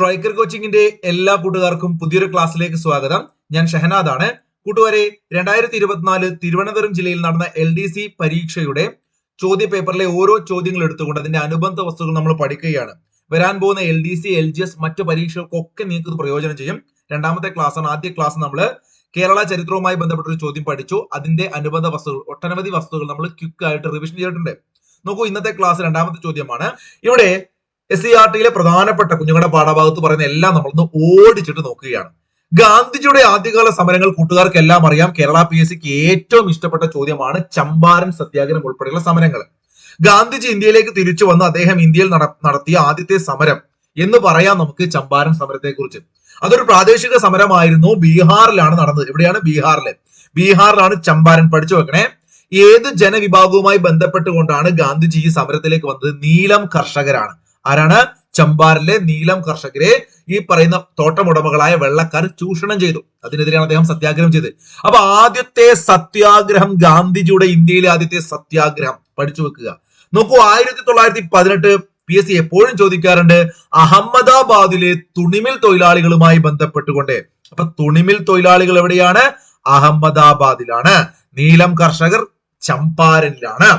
Striker കോച്ചിങ്ങിന്റെ എല്ലാ കൂട്ടുകാർക്കും പുതിയൊരു ക്ലാസ്സിലേക്ക് സ്വാഗതം. ഞാൻ ഷഹനാദ് ആണ് കൂട്ടുകാരെ രണ്ടായിരത്തി ഇരുപത്തിനാല് തിരുവനന്തപുരം ജില്ലയിൽ നടന്ന എൽ ഡി സി പരീക്ഷയുടെ ചോദ്യ പേപ്പറിലെ ഓരോ ചോദ്യങ്ങൾ എടുത്തുകൊണ്ട് അതിന്റെ അനുബന്ധ വസ്തുക്കൾ നമ്മൾ പഠിക്കുകയാണ്. വരാൻ പോകുന്ന L D C L G S മറ്റു പരീക്ഷകൾക്കൊക്കെ നിങ്ങൾക്ക് പ്രയോജനം ചെയ്യും. രണ്ടാമത്തെ ക്ലാസ് ആണ് ആദ്യ ക്ലാസ് നമ്മൾ കേരള ചരിത്രവുമായി ബന്ധപ്പെട്ട ഒരു ചോദ്യം പഠിച്ചു. അതിന്റെ അനുബന്ധ വസ്തുക്കൾ ഒട്ടനവധി വസ്തുക്കൾ നമ്മൾ ക്വിക്ക് ആയിട്ട് റിവിഷൻ ചെയ്തിട്ടുണ്ട്. നോക്കൂ ഇന്നത്തെ ക്ലാസ് രണ്ടാമത്തെ ചോദ്യമാണ്. ഇവിടെ എസ് സി ആർ ടിയിലെ പ്രധാനപ്പെട്ട കുഞ്ഞുങ്ങളുടെ പാഠഭാഗത്ത് പറയുന്ന എല്ലാം നമ്മളൊന്ന് ഓടിച്ചിട്ട് നോക്കുകയാണ്. ഗാന്ധിജിയുടെ ആദ്യകാല സമരങ്ങൾ കൂട്ടുകാർക്കെല്ലാം അറിയാം. കേരള പി എസ് സിക്ക് ഏറ്റവും ഇഷ്ടപ്പെട്ട ചോദ്യമാണ് ചമ്പാരൻ സത്യാഗ്രഹം ഉൾപ്പെടെയുള്ള സമരങ്ങൾ. ഗാന്ധിജി ഇന്ത്യയിലേക്ക് തിരിച്ചു വന്ന് അദ്ദേഹം ഇന്ത്യയിൽ നടത്തിയ ആദ്യത്തെ സമരം എന്ന് പറയാം നമുക്ക് ചമ്പാരൻ സമരത്തെ കുറിച്ച് അതൊരു പ്രാദേശിക സമരമായിരുന്നു. ബീഹാറിലാണ് നടന്നത്. എവിടെയാണ്? ബീഹാറിൽ ബീഹാറിലാണ് ചമ്പാരൻ പഠിച്ചു വെക്കണേ. ഏത് ജനവിഭാഗവുമായി ബന്ധപ്പെട്ടുകൊണ്ടാണ് ഗാന്ധിജി ഈ സമരത്തിലേക്ക് വന്നത്? നീലം കർഷകരാണ്. ആരാണ്? ചമ്പാറിലെ നീലം കർഷകരെ ഈ പറയുന്ന തോട്ടമുടമകളായ വെള്ളക്കാർ ചൂഷണം ചെയ്തു. അതിനെതിരെയാണ് അദ്ദേഹം സത്യാഗ്രഹം ചെയ്തത്. അപ്പൊ ആദ്യത്തെ സത്യാഗ്രഹം ഗാന്ധിജിയുടെ ഇന്ത്യയിലെ ആദ്യത്തെ സത്യാഗ്രഹം പഠിച്ചു വെക്കുക. നോക്കൂ ആയിരത്തി തൊള്ളായിരത്തി പതിനെട്ട് പി എസ് സി എപ്പോഴും ചോദിക്കാറുണ്ട് അഹമ്മദാബാദിലെ തുണിമിൽ തൊഴിലാളികളുമായി ബന്ധപ്പെട്ടുകൊണ്ട്. അപ്പൊ തുണിമിൽ തൊഴിലാളികൾ എവിടെയാണ്? അഹമ്മദാബാദിലാണ്. നീലം കർഷകർ ചമ്പാരനിലാണ്.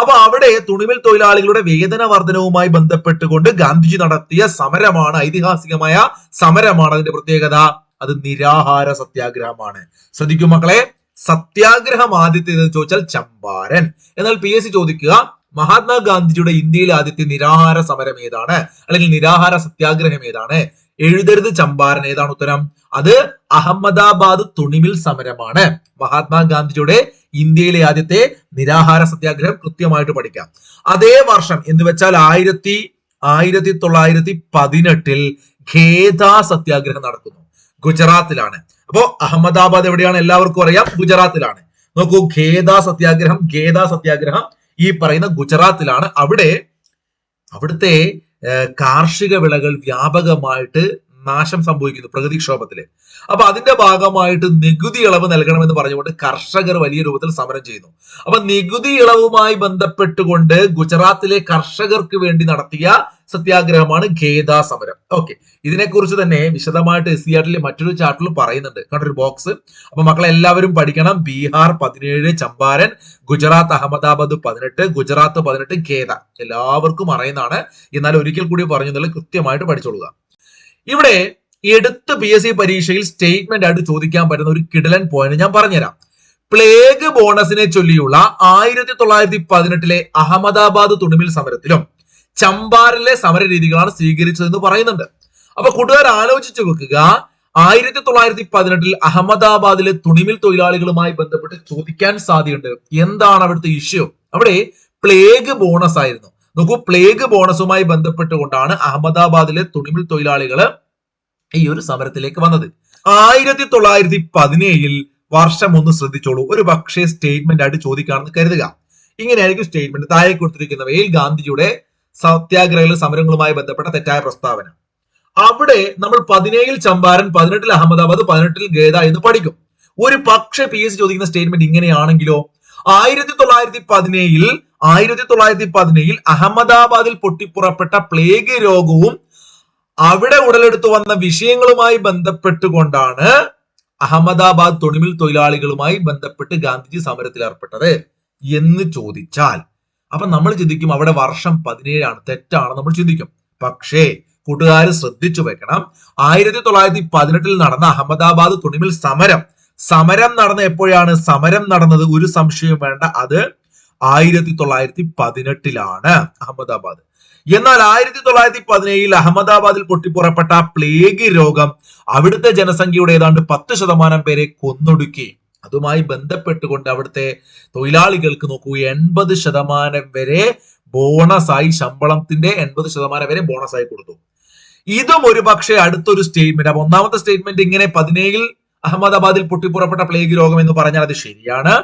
അപ്പൊ അവിടെ തുണിമിൽ തൊഴിലാളികളുടെ വേതന വർധനവുമായി ബന്ധപ്പെട്ടുകൊണ്ട് ഗാന്ധിജി നടത്തിയ സമരമാണ് ഐതിഹാസികമായ സമരമാണ് അതിന്റെ പ്രത്യേകത. അത് നിരാഹാര സത്യാഗ്രഹമാണ്. ശ്രദ്ധിക്കൂ മക്കളെ സത്യാഗ്രഹം എന്ന് ചോദിച്ചാൽ ചമ്പാരൻ. എന്നാൽ പി എസ് സി ചോദിക്കുക മഹാത്മാഗാന്ധിജിയുടെ ഇന്ത്യയിലെ ആദ്യത്തെ നിരാഹാര സമരം ഏതാണ്? അല്ലെങ്കിൽ നിരാഹാര സത്യാഗ്രഹം ഏതാണ്? എഴുതരുത് ചമ്പാരൻ. ഏതാണ് ഉത്തരം? അത് അഹമ്മദാബാദ് തുണിമിൽ സമരമാണ്. മഹാത്മാഗാന്ധിജിയുടെ ഇന്ത്യയിലെ ആദ്യത്തെ നിരാഹാര സത്യാഗ്രഹം കൃത്യമായിട്ട് പഠിക്കാം. അതേ വർഷം എന്ന് വെച്ചാൽ ആയിരത്തി ആയിരത്തി തൊള്ളായിരത്തി പതിനെട്ടിൽ ഖേദ സത്യാഗ്രഹം നടക്കുന്നു. ഗുജറാത്തിലാണ്. അപ്പോ അഹമ്മദാബാദ് എവിടെയാണ്? എല്ലാവർക്കും അറിയാം ഗുജറാത്തിലാണ്. നോക്കൂ ഖേദ സത്യാഗ്രഹം ഖേദ സത്യാഗ്രഹം ഈ പറയുന്ന ഗുജറാത്തിലാണ്. അവിടെ അവിടുത്തെ കാർഷിക വിളകൾ വ്യാപകമായിട്ട് നാശം സംഭവിക്കുന്നു പ്രകൃതിക്ഷോഭത്തിൽ. അപ്പൊ അതിന്റെ ഭാഗമായിട്ട് നികുതി ഇളവ് നൽകണമെന്ന് പറഞ്ഞുകൊണ്ട് കർഷകർ വലിയ രൂപത്തിൽ സമരം ചെയ്യുന്നു. അപ്പൊ നികുതി ഇളവുമായി ബന്ധപ്പെട്ടുകൊണ്ട് ഗുജറാത്തിലെ കർഷകർക്ക് വേണ്ടി നടത്തിയ സത്യാഗ്രഹമാണ് ഖേദ സമരം. ഓക്കെ ഇതിനെക്കുറിച്ച് തന്നെ വിശദമായിട്ട് എസ് സിആറിലെ മറ്റൊരു ചാർട്ടിൽ പറയുന്നുണ്ട്. കണ്ടൊരു ബോക്സ് അപ്പൊ മക്കളെ എല്ലാവരും പഠിക്കണം. ബീഹാർ പതിനേഴ് ചമ്പാരൻ ഗുജറാത്ത് അഹമ്മദാബാദ് പതിനെട്ട് ഗുജറാത്ത് പതിനെട്ട് ഖേദ എല്ലാവർക്കും അറിയുന്നതാണ്. എന്നാൽ ഒരിക്കൽ കൂടി പറഞ്ഞു എന്നുള്ളത് കൃത്യമായിട്ട് പഠിച്ചോളുക. ഇവിടെ എടുത്ത് പി എസ് സി പരീക്ഷയിൽ സ്റ്റേറ്റ്മെന്റ് ആയിട്ട് ചോദിക്കാൻ പറ്റുന്ന ഒരു കിടലൻ പോയിന്റ് ഞാൻ പറഞ്ഞുതരാം. പ്ലേഗ് ബോണസിനെ ചൊല്ലിയുള്ള ആയിരത്തി തൊള്ളായിരത്തി പതിനെട്ടിലെ അഹമ്മദാബാദ് തുണിമിൽ സമരത്തിലും ചമ്പാറിലെ സമര രീതികളാണ് സ്വീകരിച്ചതെന്ന് പറയുന്നുണ്ട്. അപ്പൊ കൂട്ടുകാർ ആലോചിച്ചു വെക്കുക ആയിരത്തി തൊള്ളായിരത്തി പതിനെട്ടിൽ അഹമ്മദാബാദിലെ തുണിമിൽ തൊഴിലാളികളുമായി ബന്ധപ്പെട്ട് ചോദിക്കാൻ സാധ്യതയുണ്ട്. എന്താണ് അവിടുത്തെ ഇഷ്യൂ അവിടെ പ്ലേഗ് ബോണസ് ആയിരുന്നു. നോക്കൂ പ്ലേഗ് ബോണസുമായി ബന്ധപ്പെട്ടുകൊണ്ടാണ് അഹമ്മദാബാദിലെ തുണിമിൽ തൊഴിലാളികൾ ഈ ഒരു സമരത്തിലേക്ക് വന്നത്. ആയിരത്തി തൊള്ളായിരത്തി പതിനേഴിൽ വർഷം ഒന്ന് ശ്രദ്ധിച്ചോളൂ. ഒരു പക്ഷേ സ്റ്റേറ്റ്മെന്റ് ആയിട്ട് ചോദിക്കാണെന്ന് കരുതുക. ഇങ്ങനെയായിരിക്കും സ്റ്റേറ്റ്മെന്റ് താഴെ കൊടുത്തിരിക്കുന്നവയിൽ ഗാന്ധിജിയുടെ സത്യാഗ്രഹ സമരങ്ങളുമായി ബന്ധപ്പെട്ട തെറ്റായ പ്രസ്താവന. അവിടെ നമ്മൾ പതിനേഴിൽ ചമ്പാരൻ പതിനെട്ടിൽ അഹമ്മദാബാദ് പതിനെട്ടിൽ ഗേദ എന്ന് പഠിക്കും. ഒരു പക്ഷെ പി എസ് ചോദിക്കുന്ന സ്റ്റേറ്റ്മെന്റ് ഇങ്ങനെയാണെങ്കിലോ ആയിരത്തി തൊള്ളായിരത്തി പതിനേഴിൽ ആയിരത്തി തൊള്ളായിരത്തി പതിനേഴിൽ അഹമ്മദാബാദിൽ പൊട്ടിപ്പുറപ്പെട്ട പ്ലേഗ് രോഗവും അവിടെ ഉടലെടുത്തു വന്ന വിഷയങ്ങളുമായി ബന്ധപ്പെട്ടുകൊണ്ടാണ് അഹമ്മദാബാദ് തുണിമിൽ തൊഴിലാളികളുമായി ബന്ധപ്പെട്ട് ഗാന്ധിജി സമരത്തിൽ ഏർപ്പെട്ടത് എന്ന് ചോദിച്ചാൽ അപ്പൊ നമ്മൾ ചിന്തിക്കും അവിടെ വർഷം പതിനേഴാണ് തെറ്റാണ് നമ്മൾ ചിന്തിക്കും. പക്ഷേ കൂട്ടുകാർ ശ്രദ്ധിച്ചു വെക്കണം. ആയിരത്തി തൊള്ളായിരത്തി പതിനെട്ടിൽ നടന്ന അഹമ്മദാബാദ് തുണിമിൽ സമരം. സമരം നടന്ന എപ്പോഴാണ്? സമരം നടന്നത് ഒരു സംശയം വേണ്ട അത് ആയിരത്തി തൊള്ളായിരത്തി പതിനെട്ടിലാണ് അഹമ്മദാബാദ്. എന്നാൽ ആയിരത്തി തൊള്ളായിരത്തി പതിനേഴിൽ അഹമ്മദാബാദിൽ പൊട്ടിപ്പുറപ്പെട്ട പ്ലേഗ് രോഗം അവിടുത്തെ ജനസംഖ്യയുടെ ഏതാണ്ട് പത്ത് ശതമാനം പേരെ കൊന്നൊടുക്കി. അതുമായി ബന്ധപ്പെട്ടുകൊണ്ട് അവിടുത്തെ തൊഴിലാളികൾക്ക് നോക്കൂ എൺപത് ശതമാനം വരെ ബോണസായി ശമ്പളത്തിന്റെ എൺപത് ശതമാനം വരെ ബോണസായി കൊടുത്തു. ഇതും ഒരു പക്ഷേ അടുത്തൊരു സ്റ്റേറ്റ്മെന്റ് അപ്പൊ ഒന്നാമത്തെ സ്റ്റേറ്റ്മെന്റ് ഇങ്ങനെ പതിനേഴിൽ അഹമ്മദാബാദിൽ പൊട്ടിപ്പുറപ്പെട്ട പ്ലേഗ് രോഗം എന്ന് പറഞ്ഞാൽ അത് ശരിയാണ്.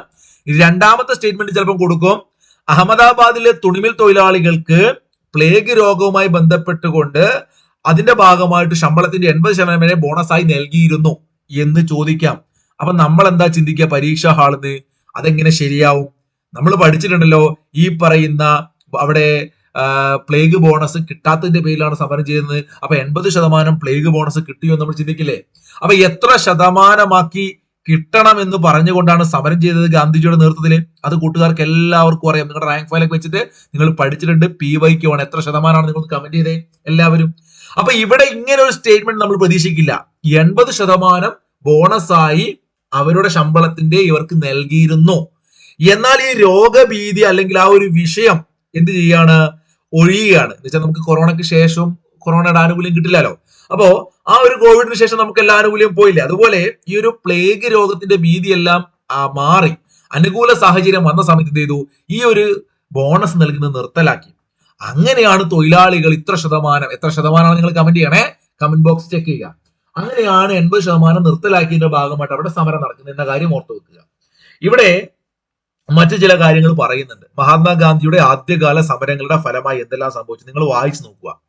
രണ്ടാമത്തെ സ്റ്റേറ്റ്മെന്റ് ചിലപ്പോൾ കൊടുക്കും. അഹമ്മദാബാദിലെ തുണിമിൽ തൊഴിലാളികൾക്ക് പ്ലേഗ് രോഗവുമായി ബന്ധപ്പെട്ടുകൊണ്ട് അതിന്റെ ഭാഗമായിട്ട് ശമ്പളത്തിന്റെ എൺപത് ശതമാനം വരെ ബോണസായി നൽകിയിരുന്നു എന്ന് ചോദിക്കാം. അപ്പൊ നമ്മൾ എന്താ ചിന്തിക്കുക? പരീക്ഷാ ഹാളിന്ന് അതെങ്ങനെ ശരിയാവും? നമ്മൾ പഠിച്ചിട്ടുണ്ടല്ലോ ഈ പറയുന്ന അവിടെ പ്ലേഗ് ബോണസ് കിട്ടാത്തതിന്റെ പേരിലാണ് സമരം ചെയ്യുന്നത് അപ്പൊ എൺപത് ശതമാനം പ്ലേഗ് ബോണസ് കിട്ടിയോ നമ്മൾ ചിന്തിക്കില്ലേ? അപ്പൊ എത്ര ശതമാനമാക്കി കിട്ടണം എന്ന് പറഞ്ഞുകൊണ്ടാണ് സമരം ചെയ്തത് ഗാന്ധിജിയുടെ നേതൃത്വത്തിൽ. അത് കൂട്ടുകാർക്ക് എല്ലാവർക്കും അറിയാം. നിങ്ങളുടെ റാങ്ക് ഫയലൊക്കെ വെച്ചിട്ട് നിങ്ങൾ പഠിച്ചിട്ടുണ്ട് പി വൈക്ക് ആണ്. എത്ര ശതമാനമാണ് നിങ്ങൾ കമന്റ് ചെയ്തേ? എല്ലാവരും. അപ്പൊ ഇവിടെ ഇങ്ങനെ ഒരു സ്റ്റേറ്റ്മെന്റ് നമ്മൾ പ്രതീക്ഷിക്കില്ല. എൺപത് ശതമാനം ബോണസായി അവരുടെ ശമ്പളത്തിന്റെ ഇവർക്ക് നൽകിയിരുന്നു. എന്നാൽ ഈ രോഗഭീതി അല്ലെങ്കിൽ ആ ഒരു വിഷയം എന്ത് ചെയ്യാണ്? ഒഴിയുകയാണ്. എന്ന് വെച്ചാൽ നമുക്ക് കൊറോണയ്ക്ക് ശേഷം കൊറോണയുടെ ആനുകൂല്യം കിട്ടില്ലല്ലോ. അപ്പോ ആ ഒരു കോവിഡിന് ശേഷം നമുക്ക് എല്ലാ ആനുകൂല്യം പോയില്ലേ? അതുപോലെ ഈ ഒരു പ്ലേഗ് രോഗത്തിന്റെ ഭീതിയെല്ലാം മാറി. അനുകൂല സാഹചര്യം വന്ന സമയത്ത് എന്ത് ചെയ്തു? ഈ ഒരു ബോണസ് നൽകുന്നത് നിർത്തലാക്കി. അങ്ങനെയാണ് തൊഴിലാളികൾ ഇത്ര ശതമാനം എത്ര ശതമാനമാണ് നിങ്ങൾ കമന്റ് ചെയ്യണേ? കമന്റ് ബോക്സ് ചെക്ക് ചെയ്യുക. അങ്ങനെയാണ് എൺപത് ശതമാനം നിർത്തലാക്കിയതിന്റെ ഭാഗമായിട്ട് അവിടെ സമരം നടക്കുന്നത് എന്ന കാര്യം ഓർത്തു വെക്കുക. ഇവിടെ മറ്റു ചില കാര്യങ്ങൾ പറയുന്നുണ്ട്. മഹാത്മാഗാന്ധിയുടെ ആദ്യകാല സമരങ്ങളുടെ ഫലമായി എന്തെല്ലാം സംഭവിച്ചു? നിങ്ങൾ വായിച്ചു നോക്കുക.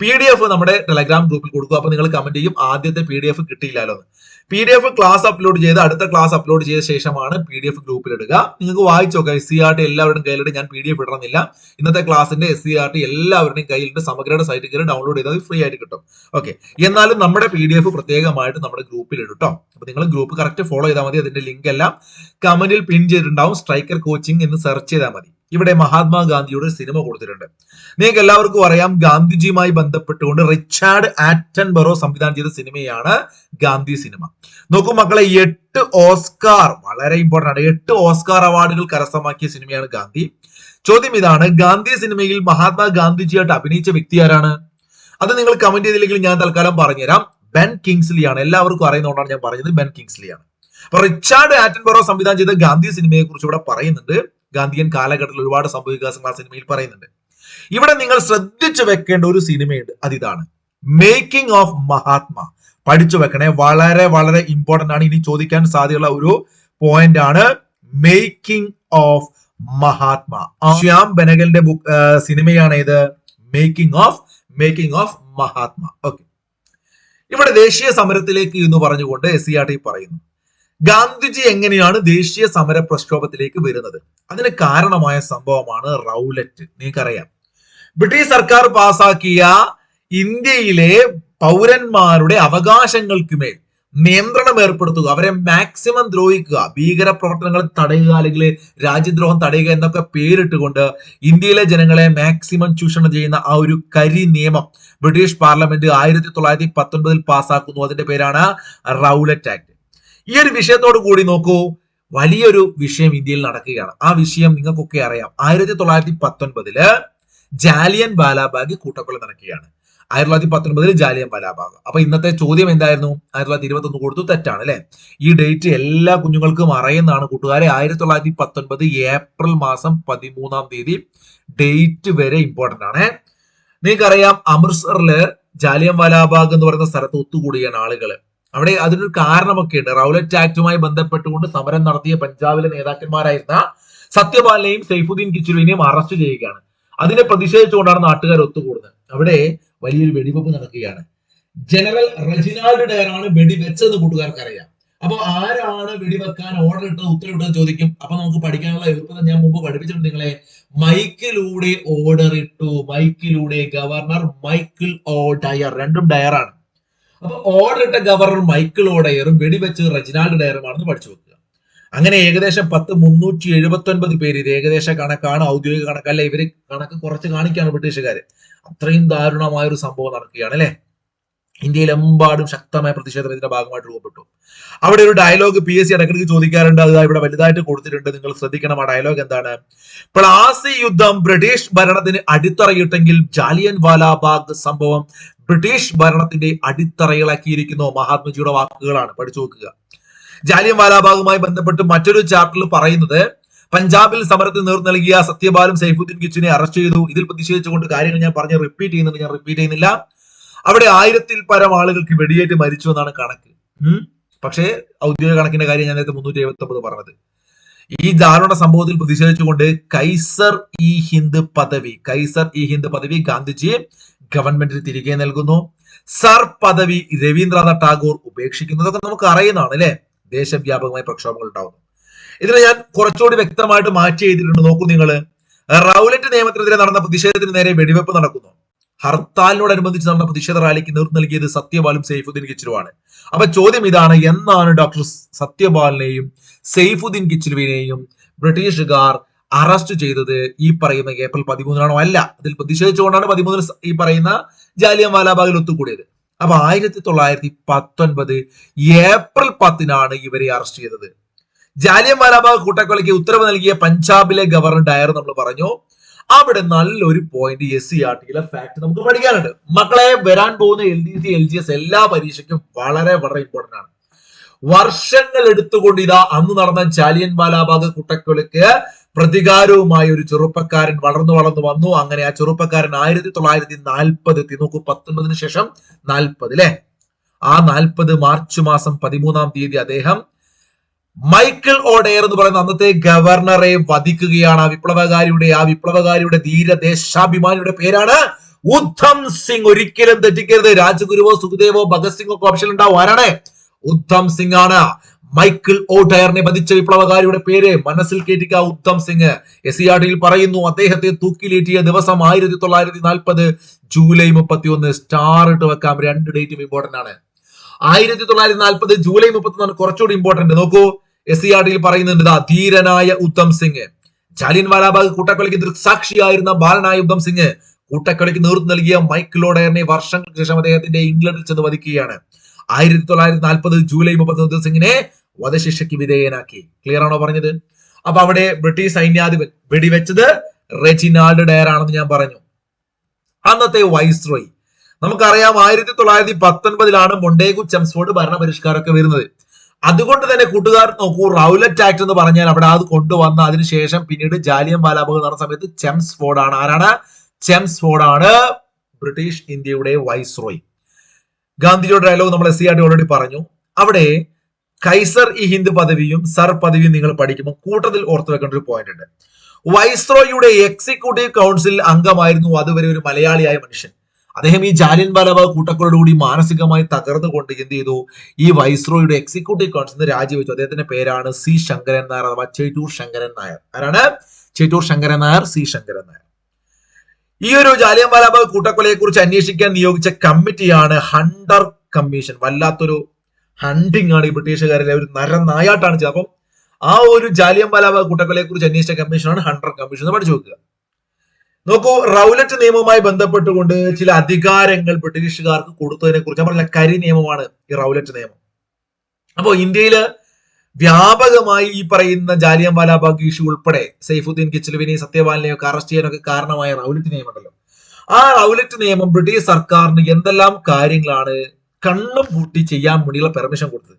പി ഡി എഫ് നമ്മുടെ ടെലഗ്രാം ഗ്രൂപ്പിൽ കൊടുക്കുക. അപ്പൊ നിങ്ങൾ കമന്റ് ചെയ്യും. ആദ്യത്തെ പി ഡി എഫ് കിട്ടിയില്ലല്ലോ P D F class upload ചെയ്ത് അടുത്ത ക്ലാസ് അപ്ലോഡ് ചെയ്ത ശേഷമാണ് പി ഡി എഫ് ഗ്രൂപ്പിൽ ഇടുക. നിങ്ങൾക്ക് വായിച്ചു നോക്കാം. എസ് സി ആർ ടി എല്ലാവരുടെയും കയ്യിലിട്ട് ഞാൻ പി ഡി എഫ് ഇടണമെന്നില്ല. ഇന്നത്തെ ക്ലാസിന്റെ എസ് സി ആർ ടി എല്ലാവരുടെയും കയ്യിലിട്ട് സമഗ്രയുടെ സൈറ്റിൽ കയറി ഡൗൺലോഡ് ചെയ്താൽ ഫ്രീ ആയിട്ട് കിട്ടും. ഓക്കെ എന്നാലും നമ്മുടെ പി ഡി എഫ് പ്രത്യേകമായിട്ട് നമ്മുടെ ഗ്രൂപ്പിൽ ഇടും കേട്ടോ അപ്പൊ നിങ്ങൾ ഗ്രൂപ്പ് കറക്റ്റ് ഫോളോ ചെയ്താൽ മതി. അതിന്റെ ലിങ്ക് എല്ലാം കമന്റിൽ പിൻ ചെയ്തിട്ടുണ്ടാവും. സ്ട്രൈക്കർ കോച്ചിങ് എന്ന് സെർച്ച് ചെയ്താൽ മതി. ഇവിടെ മഹാത്മാഗാന്ധിയുടെ സിനിമ കൊടുത്തിട്ടുണ്ട്. നിങ്ങൾക്ക് എല്ലാവർക്കും അറിയാം ഗാന്ധിജിയുമായി ബന്ധപ്പെട്ടുകൊണ്ട് റിച്ചാർഡ് ആറ്റൻ ബറോ സംവിധാനം ചെയ്ത സിനിമയാണ് ഗാന്ധി സിനിമ. നോക്കൂ മക്കളെ എട്ട് ഓസ്കാർ വളരെ ഇമ്പോർട്ടന്റ് ആണ്. എട്ട് ഓസ്കാർ അവാർഡുകൾ കരസ്ഥമാക്കിയ സിനിമയാണ് ഗാന്ധി. ചോദ്യം ഇതാണ് ഗാന്ധി സിനിമയിൽ മഹാത്മാ ഗാന്ധിജിയായിട്ട് അഭിനയിച്ച വ്യക്തി ആരാണ്? അത് നിങ്ങൾ കമന്റ് ചെയ്തില്ലെങ്കിൽ ഞാൻ തൽക്കാലം പറഞ്ഞുതരാം. ബെൻ കിങ്സ്ലി ആണ് എല്ലാവർക്കും അറിയുന്നതുകൊണ്ടാണ് ഞാൻ പറഞ്ഞത് ബെൻ കിങ്സ്ലി ആണ് അപ്പൊ റിച്ചാർഡ് ആറ്റൻബറോ സംവിധാനം ചെയ്ത ഗാന്ധി സിനിമയെ കുറിച്ച് ഇവിടെ പറയുന്നുണ്ട്. ഗാന്ധിയൻ കാലഘട്ടത്തിൽ ഒരുപാട് സംഭവവികാസങ്ങൾ ആ സിനിമയിൽ പറയുന്നുണ്ട്. ഇവിടെ നിങ്ങൾ ശ്രദ്ധിച്ചു വെക്കേണ്ട ഒരു സിനിമയുണ്ട്. അതിതാണ് മേക്കിംഗ് ഓഫ് മഹാത്മാ പഠിച്ചു വെക്കണേ. വളരെ വളരെ ഇമ്പോർട്ടന്റ് ആണ്. ഇനി ചോദിക്കാൻ സാധ്യതയുള്ള ഒരു പോയിന്റ് ആണ് മേക്കിംഗ് ഓഫ് മഹാത്മാ ശ്യാം ബനഗലിന്റെ ബുക്ക് സിനിമയാണ് ഇത് making of making of Mahatma okay ഇവിടെ ദേശീയ സമരത്തിലേക്ക് എന്ന് പറഞ്ഞുകൊണ്ട് എസ് സി ആർ ടി പറയുന്നു. ഗാന്ധിജി എങ്ങനെയാണ് ദേശീയ സമര പ്രക്ഷോഭത്തിലേക്ക് വരുന്നത്? അതിന് കാരണമായ സംഭവമാണ് റൗലറ്റ്. നിങ്ങൾക്കറിയാം. ബ്രിട്ടീഷ് സർക്കാർ പാസാക്കിയ ഇന്ത്യയിലെ പൗരന്മാരുടെ അവകാശങ്ങൾക്ക് മേൽ നിയന്ത്രണം ഏർപ്പെടുത്തുക അവരെ മാക്സിമം ദ്രോഹിക്കുക ഭീകര പ്രവർത്തനങ്ങൾ തടയുക അല്ലെങ്കിൽ രാജ്യദ്രോഹം തടയുക എന്നൊക്കെ പേരിട്ടുകൊണ്ട് ഇന്ത്യയിലെ ജനങ്ങളെ മാക്സിമം ചൂഷണം ചെയ്യുന്ന ആ ഒരു കരി നിയമം ബ്രിട്ടീഷ് പാർലമെന്റ് ആയിരത്തി തൊള്ളായിരത്തി പത്തൊൻപതിൽ പാസ്സാക്കുന്നു അതിന്റെ പേരാണ് റൗലറ്റ് ആക്ട്. ഈ ഒരു വിഷയത്തോട് കൂടി നോക്കൂ. വലിയൊരു വിഷയം ഇന്ത്യയിൽ നടക്കുകയാണ്. ആ വിഷയം നിങ്ങൾക്കൊക്കെ അറിയാം. ആയിരത്തി തൊള്ളായിരത്തി പത്തൊൻപതിൽ ജാലിയൻ ബാലാബാഗ് കൂട്ടക്കൊല നടക്കുകയാണ്. ആയിരത്തി തൊള്ളായിരത്തി പത്തൊൻപതിൽ ജാലിയൻ ബാലാബാഗ് അപ്പൊ ഇന്നത്തെ ചോദ്യം എന്തായിരുന്നു? ആയിരത്തി തൊള്ളായിരത്തി ഇരുപത്തി ഒന്ന് കൊടുത്തു തെറ്റാണ് അല്ലെ? ഈ ഡേറ്റ് എല്ലാ കുഞ്ഞുങ്ങൾക്കും അറിയുന്നതാണ് കൂട്ടുകാരെ. ആയിരത്തി തൊള്ളായിരത്തി പത്തൊൻപത് ഏപ്രിൽ മാസം പതിമൂന്നാം തീയതി ഡേറ്റ് വരെ ഇമ്പോർട്ടന്റ് ആണ്. നിങ്ങൾക്കറിയാം അമൃത്സറിൽ ജാലിയൻ വാലാബാഗ് എന്ന് പറയുന്ന സ്ഥലത്ത് ഒത്തുകൂടിയാണ് ആളുകൾ അവിടെ അതിനൊരു കാരണമൊക്കെ ഉണ്ട് റൗലറ്റ് ആക്ടുമായി ബന്ധപ്പെട്ടുകൊണ്ട് സമരം നടത്തിയ പഞ്ചാബിലെ നേതാക്കന്മാരായിരുന്ന സത്യപാലിനെയും സൈഫുദ്ദീൻ കിച്ചുരുവിനെയും അറസ്റ്റ് ചെയ്യുകയാണ്. അതിനെ പ്രതിഷേധിച്ചുകൊണ്ടാണ് നാട്ടുകാർ ഒത്തുകൂടുന്നത്. അവിടെ വലിയൊരു വെടിവെപ്പ് നടക്കുകയാണ്. ജനറൽ റെജിനാൾഡ് ഡയറാണ് വെടിവെച്ചതെന്ന് കൂട്ടുകാർക്ക് അറിയാം അപ്പൊ ആരാണ് വെടിവെക്കാൻ ഓർഡർ ഇട്ടത് ഉത്തരവിട്ടത് ചോദിക്കും. അപ്പൊ നമുക്ക് പഠിക്കാനുള്ള എളുപ്പം ഞാൻ മുമ്പ് പഠിപ്പിച്ചിട്ടുണ്ട് നിങ്ങളെ. മൈക്കിലൂടെ ഓർഡർ ഇട്ടു. മൈക്കിലൂടെ ഗവർണർ മൈക്കിൾ ഓ ഡയർ. രണ്ടും ഡയറാണ്. അപ്പൊ ഓർഡർ ഇട്ട ഗവർണർ മൈക്കിൾ ഓഡയറും വെടിവെച്ച് റെജിനാൾഡ് ഡയറുമാണെന്ന് പഠിച്ചു വെക്കുക. അങ്ങനെ ഏകദേശം പത്ത് മുന്നൂറ്റി എഴുപത്തി ഒൻപത് പേര് ഇത് ഏകദേശ കണക്കാണ് ഔദ്യോഗിക കണക്കല്ല ഇവർ കണക്ക് കുറച്ച് കാണിക്കാണ് ബ്രിട്ടീഷുകാര്. അത്രയും ദാരുണമായ ഒരു സംഭവം നടക്കുകയാണ് അല്ലെ? ഇന്ത്യയിലെമ്പാടും ശക്തമായ പ്രതിഷേധം ഇതിന്റെ ഭാഗമായിട്ട് രൂപപ്പെട്ടു. അവിടെ ഒരു ഡയലോഗ് പി എസ് സി ഇടയ്ക്കിടയ്ക്ക് ചോദിക്കാറുണ്ട് അത് ഇവിടെ വലുതായിട്ട് കൊടുത്തിട്ടുണ്ട് നിങ്ങൾ ശ്രദ്ധിക്കണം ആ ഡയലോഗ് എന്താണ്? പ്ലാസി യുദ്ധം ബ്രിട്ടീഷ് ഭരണത്തിന് അടിത്തറയിട്ടെങ്കിൽ ജാലിയൻ വാലാബാഗ് സംഭവം ബ്രിട്ടീഷ് ഭരണത്തിന്റെ അടിത്തറയിളക്കിയിരിക്കുന്നു മഹാത്മജിയുടെ വാക്കുകളാണ്. പഠിച്ചു നോക്കുക. ജാലിയൻ വാലാബാഗുമായി ബന്ധപ്പെട്ട് മറ്റൊരു ചാപ്റ്ററിൽ പറയുന്നത് പഞ്ചാബിൽ സമരത്തിന് നേർ നൽകിയ സത്യപാലും സൈഫുദ്ദീൻ കിച്ചിനെ അറസ്റ്റ് ചെയ്തു. ഇതിൽ പ്രതിഷേധിച്ചുകൊണ്ട് കാര്യങ്ങൾ ഞാൻ പറഞ്ഞ് റിപ്പീറ്റ് ചെയ്യുന്നുണ്ട്. ഞാൻ റിപ്പീറ്റ് ചെയ്യുന്നില്ല. അവിടെ ആയിരത്തിൽ പരം ആളുകൾക്ക് വെടിയേറ്റ് മരിച്ചു എന്നാണ് കണക്ക്. പക്ഷേ ഔദ്യോഗിക കണക്കിന്റെ കാര്യം ഞാൻ നേരത്തെ മുന്നൂറ്റി എഴുപത്തി ഒമ്പത് പറഞ്ഞത്. ഈ ദാരുണ സംഭവത്തിൽ പ്രതിഷേധിച്ചുകൊണ്ട് കൈസർ ഇ ഹിന്ദ് പദവി കൈസർ ഇ ഹിന്ദ് പദവി ഗാന്ധിജി ഗവൺമെന്റിന് തിരികെ നൽകുന്നു. സർ പദവി രവീന്ദ്രനാഥ് ടാഗോർ ഉപേക്ഷിക്കുന്നതൊക്കെ നമുക്ക് അറിയുന്നതാണ് അല്ലെ? ദേശവ്യാപകമായ പ്രക്ഷോഭങ്ങൾ ഉണ്ടാകുന്നു ഇതിനെ ഞാൻ കുറച്ചുകൂടി വ്യക്തമായിട്ട് മാറ്റി എഴുതിയിട്ടുണ്ട്. നോക്കൂ നിങ്ങൾ റൗലറ്റ് നിയമത്തിനെതിരെ നടന്ന പ്രതിഷേധത്തിന് നേരെ വെടിവെപ്പ് നടക്കുന്നു. ഹർത്താലിനോടനുബന്ധിച്ച് നടന്ന പ്രതിഷേധ റാലിക്ക് നേതൃത്വം നൽകിയത് സത്യപാലും സെയ്ഫുദ്ദീൻ കിച്ചിലുമാണ് അപ്പൊ ചോദ്യം ഇതാണ് എന്നാണ് ഡോക്ടർ സത്യപാലിനെയും സെയ്ഫുദ്ദീൻ കിച്ചിലുവിനെയും ബ്രിട്ടീഷുകാർ അറസ്റ്റ് ചെയ്തത് ഈ പറയുന്ന ഏപ്രിൽ പതിമൂന്നിനാണോ അല്ല. അതിൽ പ്രതിഷേധിച്ചുകൊണ്ടാണ് പതിമൂന്നിന് ഈ പറയുന്ന ജാലിയൻ വാലാബാഗിൽ ഒത്തുകൂടിയത്. അപ്പൊ ആയിരത്തി തൊള്ളായിരത്തി പത്തൊൻപത് ഏപ്രിൽ പത്തിനാണ് ഇവരെ അറസ്റ്റ് ചെയ്തത്. ജാലിയൻ വാലാബാഗ് കൂട്ടക്കൊലയ്ക്ക് ഉത്തരവ് നൽകിയ പഞ്ചാബിലെ ഗവർണർ ഡയർ നമ്മൾ പറഞ്ഞു അവിടെ നല്ലൊരു പോയിന്റ് എസ് സി ആർ ടിയിലെ ഫാക്ട് നമുക്ക് പഠിക്കാനുണ്ട്. മക്കളെ വരാൻ പോകുന്ന L D C L G S എല്ലാ പരീക്ഷയ്ക്കും വളരെ വളരെ ഇമ്പോർട്ടന്റ് ആണ്. വർഷങ്ങൾ എടുത്തുകൊണ്ട് ഇതാ അന്ന് നടന്ന ജാലിയൻ വാലാബാഗ് കൂട്ടക്കൊലയ്ക്ക് പ്രതികാരവുമായി ഒരു ചെറുപ്പക്കാരൻ വളർന്നു വളർന്നു വന്നു. അങ്ങനെ ആ ചെറുപ്പക്കാരൻ ആയിരത്തി തൊള്ളായിരത്തി നാൽപ്പത് എത്തി നോക്കൂ പത്തൊൻപതിന് ശേഷം നാൽപ്പത് അല്ലെ ആ നാൽപ്പത് മാർച്ച് മാസം പതിമൂന്നാം തീയതി അദ്ദേഹം മൈക്കിൾ ഓഡയർ എന്ന് പറയുന്ന അന്നത്തെ ഗവർണറെ വധിക്കുകയാണ്. ആ വിപ്ലവകാരിയുടെ ആ വിപ്ലവകാരിയുടെ ധീരദേശാഭിമാനിയുടെ പേരാണ് ഉദ്ധം സിംഗ്. ഒരിക്കലും തെറ്റിക്കരുത്. രാജഗുരുവോ സുഖദേവോ ഭഗത് സിംഗോ ഒക്കെ ഓപ്ഷൻ ഉണ്ടാവും ആരാണ്? ഉദ്ധം സിംഗ് ആണ്. മൈക്കിൾ ഓ ഡയറിനെ വധിച്ച വിപ്ലവകാരിയുടെ പേര് മനസ്സിൽ കേട്ടിക്ക Uttam Singh. S C R ഡിയിൽ പറയുന്നു അദ്ദേഹത്തെ തൂക്കിലേറ്റിയ ദിവസം ആയിരത്തി തൊള്ളായിരത്തി നാൽപ്പത് ജൂലൈ മുപ്പത്തി ഒന്ന് സ്റ്റാർ ഇട്ട് വെക്കാം. രണ്ട് ഡേറ്റും ഇമ്പോർട്ടന്റ് ആണ്. ആയിരത്തി തൊള്ളായിരത്തി നാൽപ്പത് ജൂലൈ മുപ്പത്തി ഒന്ന് കുറച്ചുകൂടി ഇമ്പോർട്ടന്റ് നോക്കൂ എസ് സി ആർ ഡിയിൽ പറയുന്നുണ്ട് ധീരനായ ഉദ്ധം സിംഗ്. ജാലിൻ വാലാബാഗ് കൂട്ടക്കൊലയ്ക്ക് ദൃക്സാക്ഷിയായിരുന്ന ബാലനായ ഉത്തം സിംഗ് കൂട്ടക്കൊലയ്ക്ക് നേതൃത്വം നൽകിയ മൈക്കിൾ ഓഡയറിനെ വർഷങ്ങൾക്ക് ശേഷം അദ്ദേഹത്തിന്റെ ഇംഗ്ലണ്ടിൽ ചെന്ന് വധിക്കുകയാണ്. ആയിരത്തി തൊള്ളായിരത്തി നാൽപ്പത് ജൂലൈ മുപ്പത്തി ഉദ്ധം സിംഗിനെ വധശിക്ഷയ്ക്ക് വിധേയനാക്കി. ക്ലിയർ ആണോ പറഞ്ഞത്? അപ്പൊ അവിടെ ബ്രിട്ടീഷ് സൈന്യാധിപൻ വെടിവെച്ചത് റെജിനാൾഡ് ഡയർ ആണെന്ന് ഞാൻ പറഞ്ഞു. അന്നത്തെ വൈസ് വൈസ്രോയി. നമുക്കറിയാം ആയിരത്തി തൊള്ളായിരത്തി പത്തൊൻപതിലാണ് മൊണ്ടേഗു ചെംസ്ഫോർഡ് ഭരണപരിഷ്കാരമൊക്കെ വരുന്നത്. അതുകൊണ്ട് തന്നെ കൂട്ടുകാർ നോക്കൂ റൗലറ്റ് ആക്ട് എന്ന് പറഞ്ഞാൽ അവിടെ അത് കൊണ്ടുവന്ന അതിനുശേഷം പിന്നീട് ജാലിയൻ ബാലാബാഗ് നടന്ന സമയത്ത് ചെംസ്ഫോർഡ് ആണ് ആരാണ്? ചെംസ്ഫോർഡ് ആണ് ബ്രിട്ടീഷ് ഇന്ത്യയുടെ വൈസ് വൈസ്രോയി. ഗാന്ധിജിയുടെ ഡയലോഗ് നമ്മൾ എസ് സി ആർ ഓൾറെഡി പറഞ്ഞു. അവിടെ കൈസർ ഈ ഹിന്ദ് പദവിയും സർ പദവിയും നിങ്ങൾ പഠിക്കുമ്പോൾ കൂട്ടത്തിൽ ഓർത്തു വെക്കേണ്ട ഒരു പോയിന്റ് ഉണ്ട്. വൈസ്രോയുടെ എക്സിക്യൂട്ടീവ് കൗൺസിൽ അംഗമായിരുന്നു അതുവരെ ഒരു മലയാളിയായ മനുഷ്യൻ. അദ്ദേഹം ഈ ജാലിയൻ ബാലബാഗ് കൂട്ടക്കൊലയോടുകൂടി മാനസികമായി തകർന്നുകൊണ്ട് എന്ത് ചെയ്തു? ഈ വൈസ്രോയുടെ എക്സിക്യൂട്ടീവ് കൗൺസിൽ രാജിവെച്ചു. അദ്ദേഹത്തിന്റെ പേരാണ് സി ശങ്കരൻ നായർ അഥവാ ചേറ്റൂർ ശങ്കരൻ നായർ. ആരാണ്? ചേറ്റൂർ ശങ്കരൻ നായർ സി ശങ്കരൻ നായർ. ഈ ഒരു ജാലിയൻ ബാലാബാഗ് കൂട്ടക്കൊലയെ കുറിച്ച് അന്വേഷിക്കാൻ നിയോഗിച്ച കമ്മിറ്റിയാണ് ഹണ്ടർ കമ്മീഷൻ. വല്ലാത്തൊരു ഹണ്ടിങ് ആണ് ഈ ബ്രിട്ടീഷുകാരിലെ ഒരു നരനായാട്ടാണ് ചെയ്തത്. അപ്പം ആ ഒരു ജാലിയൻ വാലാബാഗ് കൂട്ടക്കൊലയെ കുറിച്ച് അന്വേഷിച്ച കമ്മീഷനാണ് ഹണ്ടർ കമ്മീഷൻ എന്ന് പഠിച്ചു നോക്കുക നോക്കൂ റൗലറ്റ് നിയമവുമായി ബന്ധപ്പെട്ടുകൊണ്ട് ചില അധികാരങ്ങൾ ബ്രിട്ടീഷുകാർക്ക് കൊടുത്തതിനെ കുറിച്ച് പറഞ്ഞ കരി നിയമമാണ് ഈ റൗലറ്റ് നിയമം. അപ്പോ ഇന്ത്യയിൽ വ്യാപകമായി ഈ പറയുന്ന ജാലിയൻ വാലാബാഗ് ഇഷ്യൂ ഉൾപ്പെടെ സൈഫുദ്ദീൻ കിച്ചലുവിനെയും സത്യപാലിനെയും ഒക്കെ അറസ്റ്റ് ചെയ്യാനൊക്കെ കാരണമായ റൗലറ്റ് നിയമമുണ്ടല്ലോ ആ റൗലറ്റ് നിയമം ബ്രിട്ടീഷ് സർക്കാരിന് എന്തെല്ലാം കാര്യങ്ങളാണ് കണ്ണും പൂട്ടി ചെയ്യാൻ വേണ്ടിയുള്ള പെർമിഷൻ കൊടുത്തത്.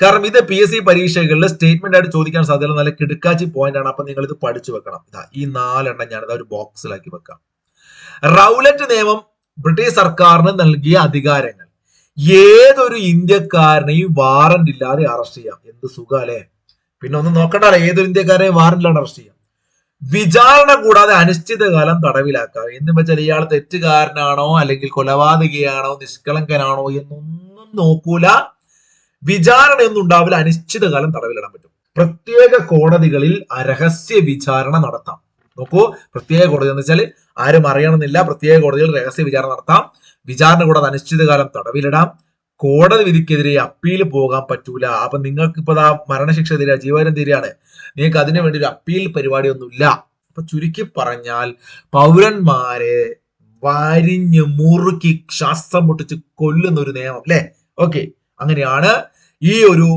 കാരണം ഇത് പി എസ് സി പരീക്ഷകളിൽ സ്റ്റേറ്റ്മെന്റ് ആയിട്ട് ചോദിക്കാൻ സാധ്യത നല്ല കിടുക്കാച്ചി പോയിന്റ് ആണ്. അപ്പൊ നിങ്ങൾ ഇത് പഠിച്ചു വെക്കണം. ഇതാ ഈ നാലെണ്ണം ഞാൻ ഇതാ ഒരു ബോക്സിലാക്കി വെക്കാം. റൗലറ്റ് നിയമം ബ്രിട്ടീഷ് സർക്കാരിന് നൽകിയ അധികാരങ്ങൾ. ഏതൊരു ഇന്ത്യക്കാരനെയും വാറന്റ് ഇല്ലാതെ അറസ്റ്റ് ചെയ്യാം. എന്ത് സുഖ അല്ലേ? പിന്നെ ഒന്നും നോക്കണ്ടല്ലോ ഏതൊരു ഇന്ത്യക്കാരെയും ഇല്ലാതെ അറസ്റ്റ് ചെയ്യാം. വിചാരണ കൂടാതെ അനിശ്ചിതകാലം തടവിലാക്കാം. എന്ന് വെച്ചാൽ ഇയാൾ തെറ്റുകാരനാണോ അല്ലെങ്കിൽ കൊലപാതകയാണോ നിഷ്കളങ്കനാണോ എന്നൊന്നും നോക്കൂല. വിചാരണ ഒന്നും ഉണ്ടാവില്ല അനിശ്ചിതകാലം തടവിലിടാൻ പറ്റും. പ്രത്യേക കോടതികളിൽ രഹസ്യ വിചാരണ നടത്താം. നോക്കൂ പ്രത്യേക കോടതി എന്ന് വെച്ചാൽ ആരും അറിയണമെന്നില്ല പ്രത്യേക കോടതിയിൽ രഹസ്യ വിചാരണ നടത്താം. വിചാരണ കൂടാതെ അനിശ്ചിതകാലം തടവിലിടാം. കോടതി വിധിക്കെതിരെ അപ്പീൽ പോകാൻ പറ്റൂല. അപ്പൊ നിങ്ങൾക്ക് ഇപ്പൊ ആ മരണശിക്ഷ തീരുക ജീവനം തീരുകയാണ്. നിങ്ങൾക്ക് അതിനു വേണ്ടി ഒരു അപ്പീൽ പരിപാടിയൊന്നുമില്ല. അപ്പൊ ചുരുക്കി പറഞ്ഞാൽ പൗരന്മാരെ വരിഞ്ഞ് മുറുക്കി ശ്വാസം മുട്ടിച്ച് കൊല്ലുന്ന ഒരു നിയമം അല്ലെ? ഓക്കെ. അങ്ങനെയാണ് ഈ ഒരു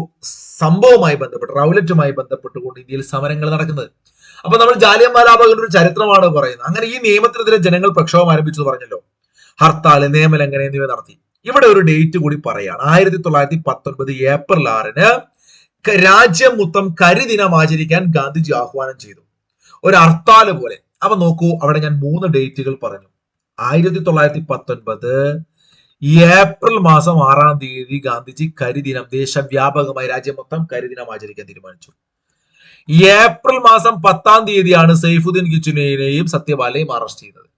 സംഭവവുമായി ബന്ധപ്പെട്ട് റൗലറ്റുമായി ബന്ധപ്പെട്ടുകൊണ്ട് ഇന്ത്യയിൽ സമരങ്ങൾ നടക്കുന്നത്. അപ്പൊ നമ്മൾ ജാലിയൻ ഒരു ചരിത്രമാണ് പറയുന്നത്. അങ്ങനെ ഈ നിയമത്തിനെതിരെ ജനങ്ങൾ പ്രക്ഷോഭം ആരംഭിച്ചു പറഞ്ഞല്ലോ. ഹർത്താൽ നിയമലംഘനം എന്നിവ നടത്തി. ഇവിടെ ഒരു ഡേറ്റ് കൂടി പറയാണ്. ആയിരത്തി തൊള്ളായിരത്തി പത്തൊൻപത് ഏപ്രിൽ ആറിന് രാജ്യം മൊത്തം കരിദിനം ആചരിക്കാൻ ഗാന്ധിജി ആഹ്വാനം ചെയ്തു. ഒരു ഹർത്താൽ പോലെ. അപ്പൊ നോക്കൂ അവിടെ ഞാൻ മൂന്ന് ഡേറ്റുകൾ പറഞ്ഞു. ആയിരത്തി തൊള്ളായിരത്തി പത്തൊൻപത് ഏപ്രിൽ മാസം ആറാം തീയതി ഗാന്ധിജി കരിദിനം ദേശവ്യാപകമായി രാജ്യം മൊത്തം കരിദിനം ആചരിക്കാൻ തീരുമാനിച്ചു. ഏപ്രിൽ മാസം പത്താം തീയതിയാണ് സൈഫുദ്ദീൻ കിച്ചുനെയും സത്യപാലയും അറസ്റ്റ് ചെയ്തത്.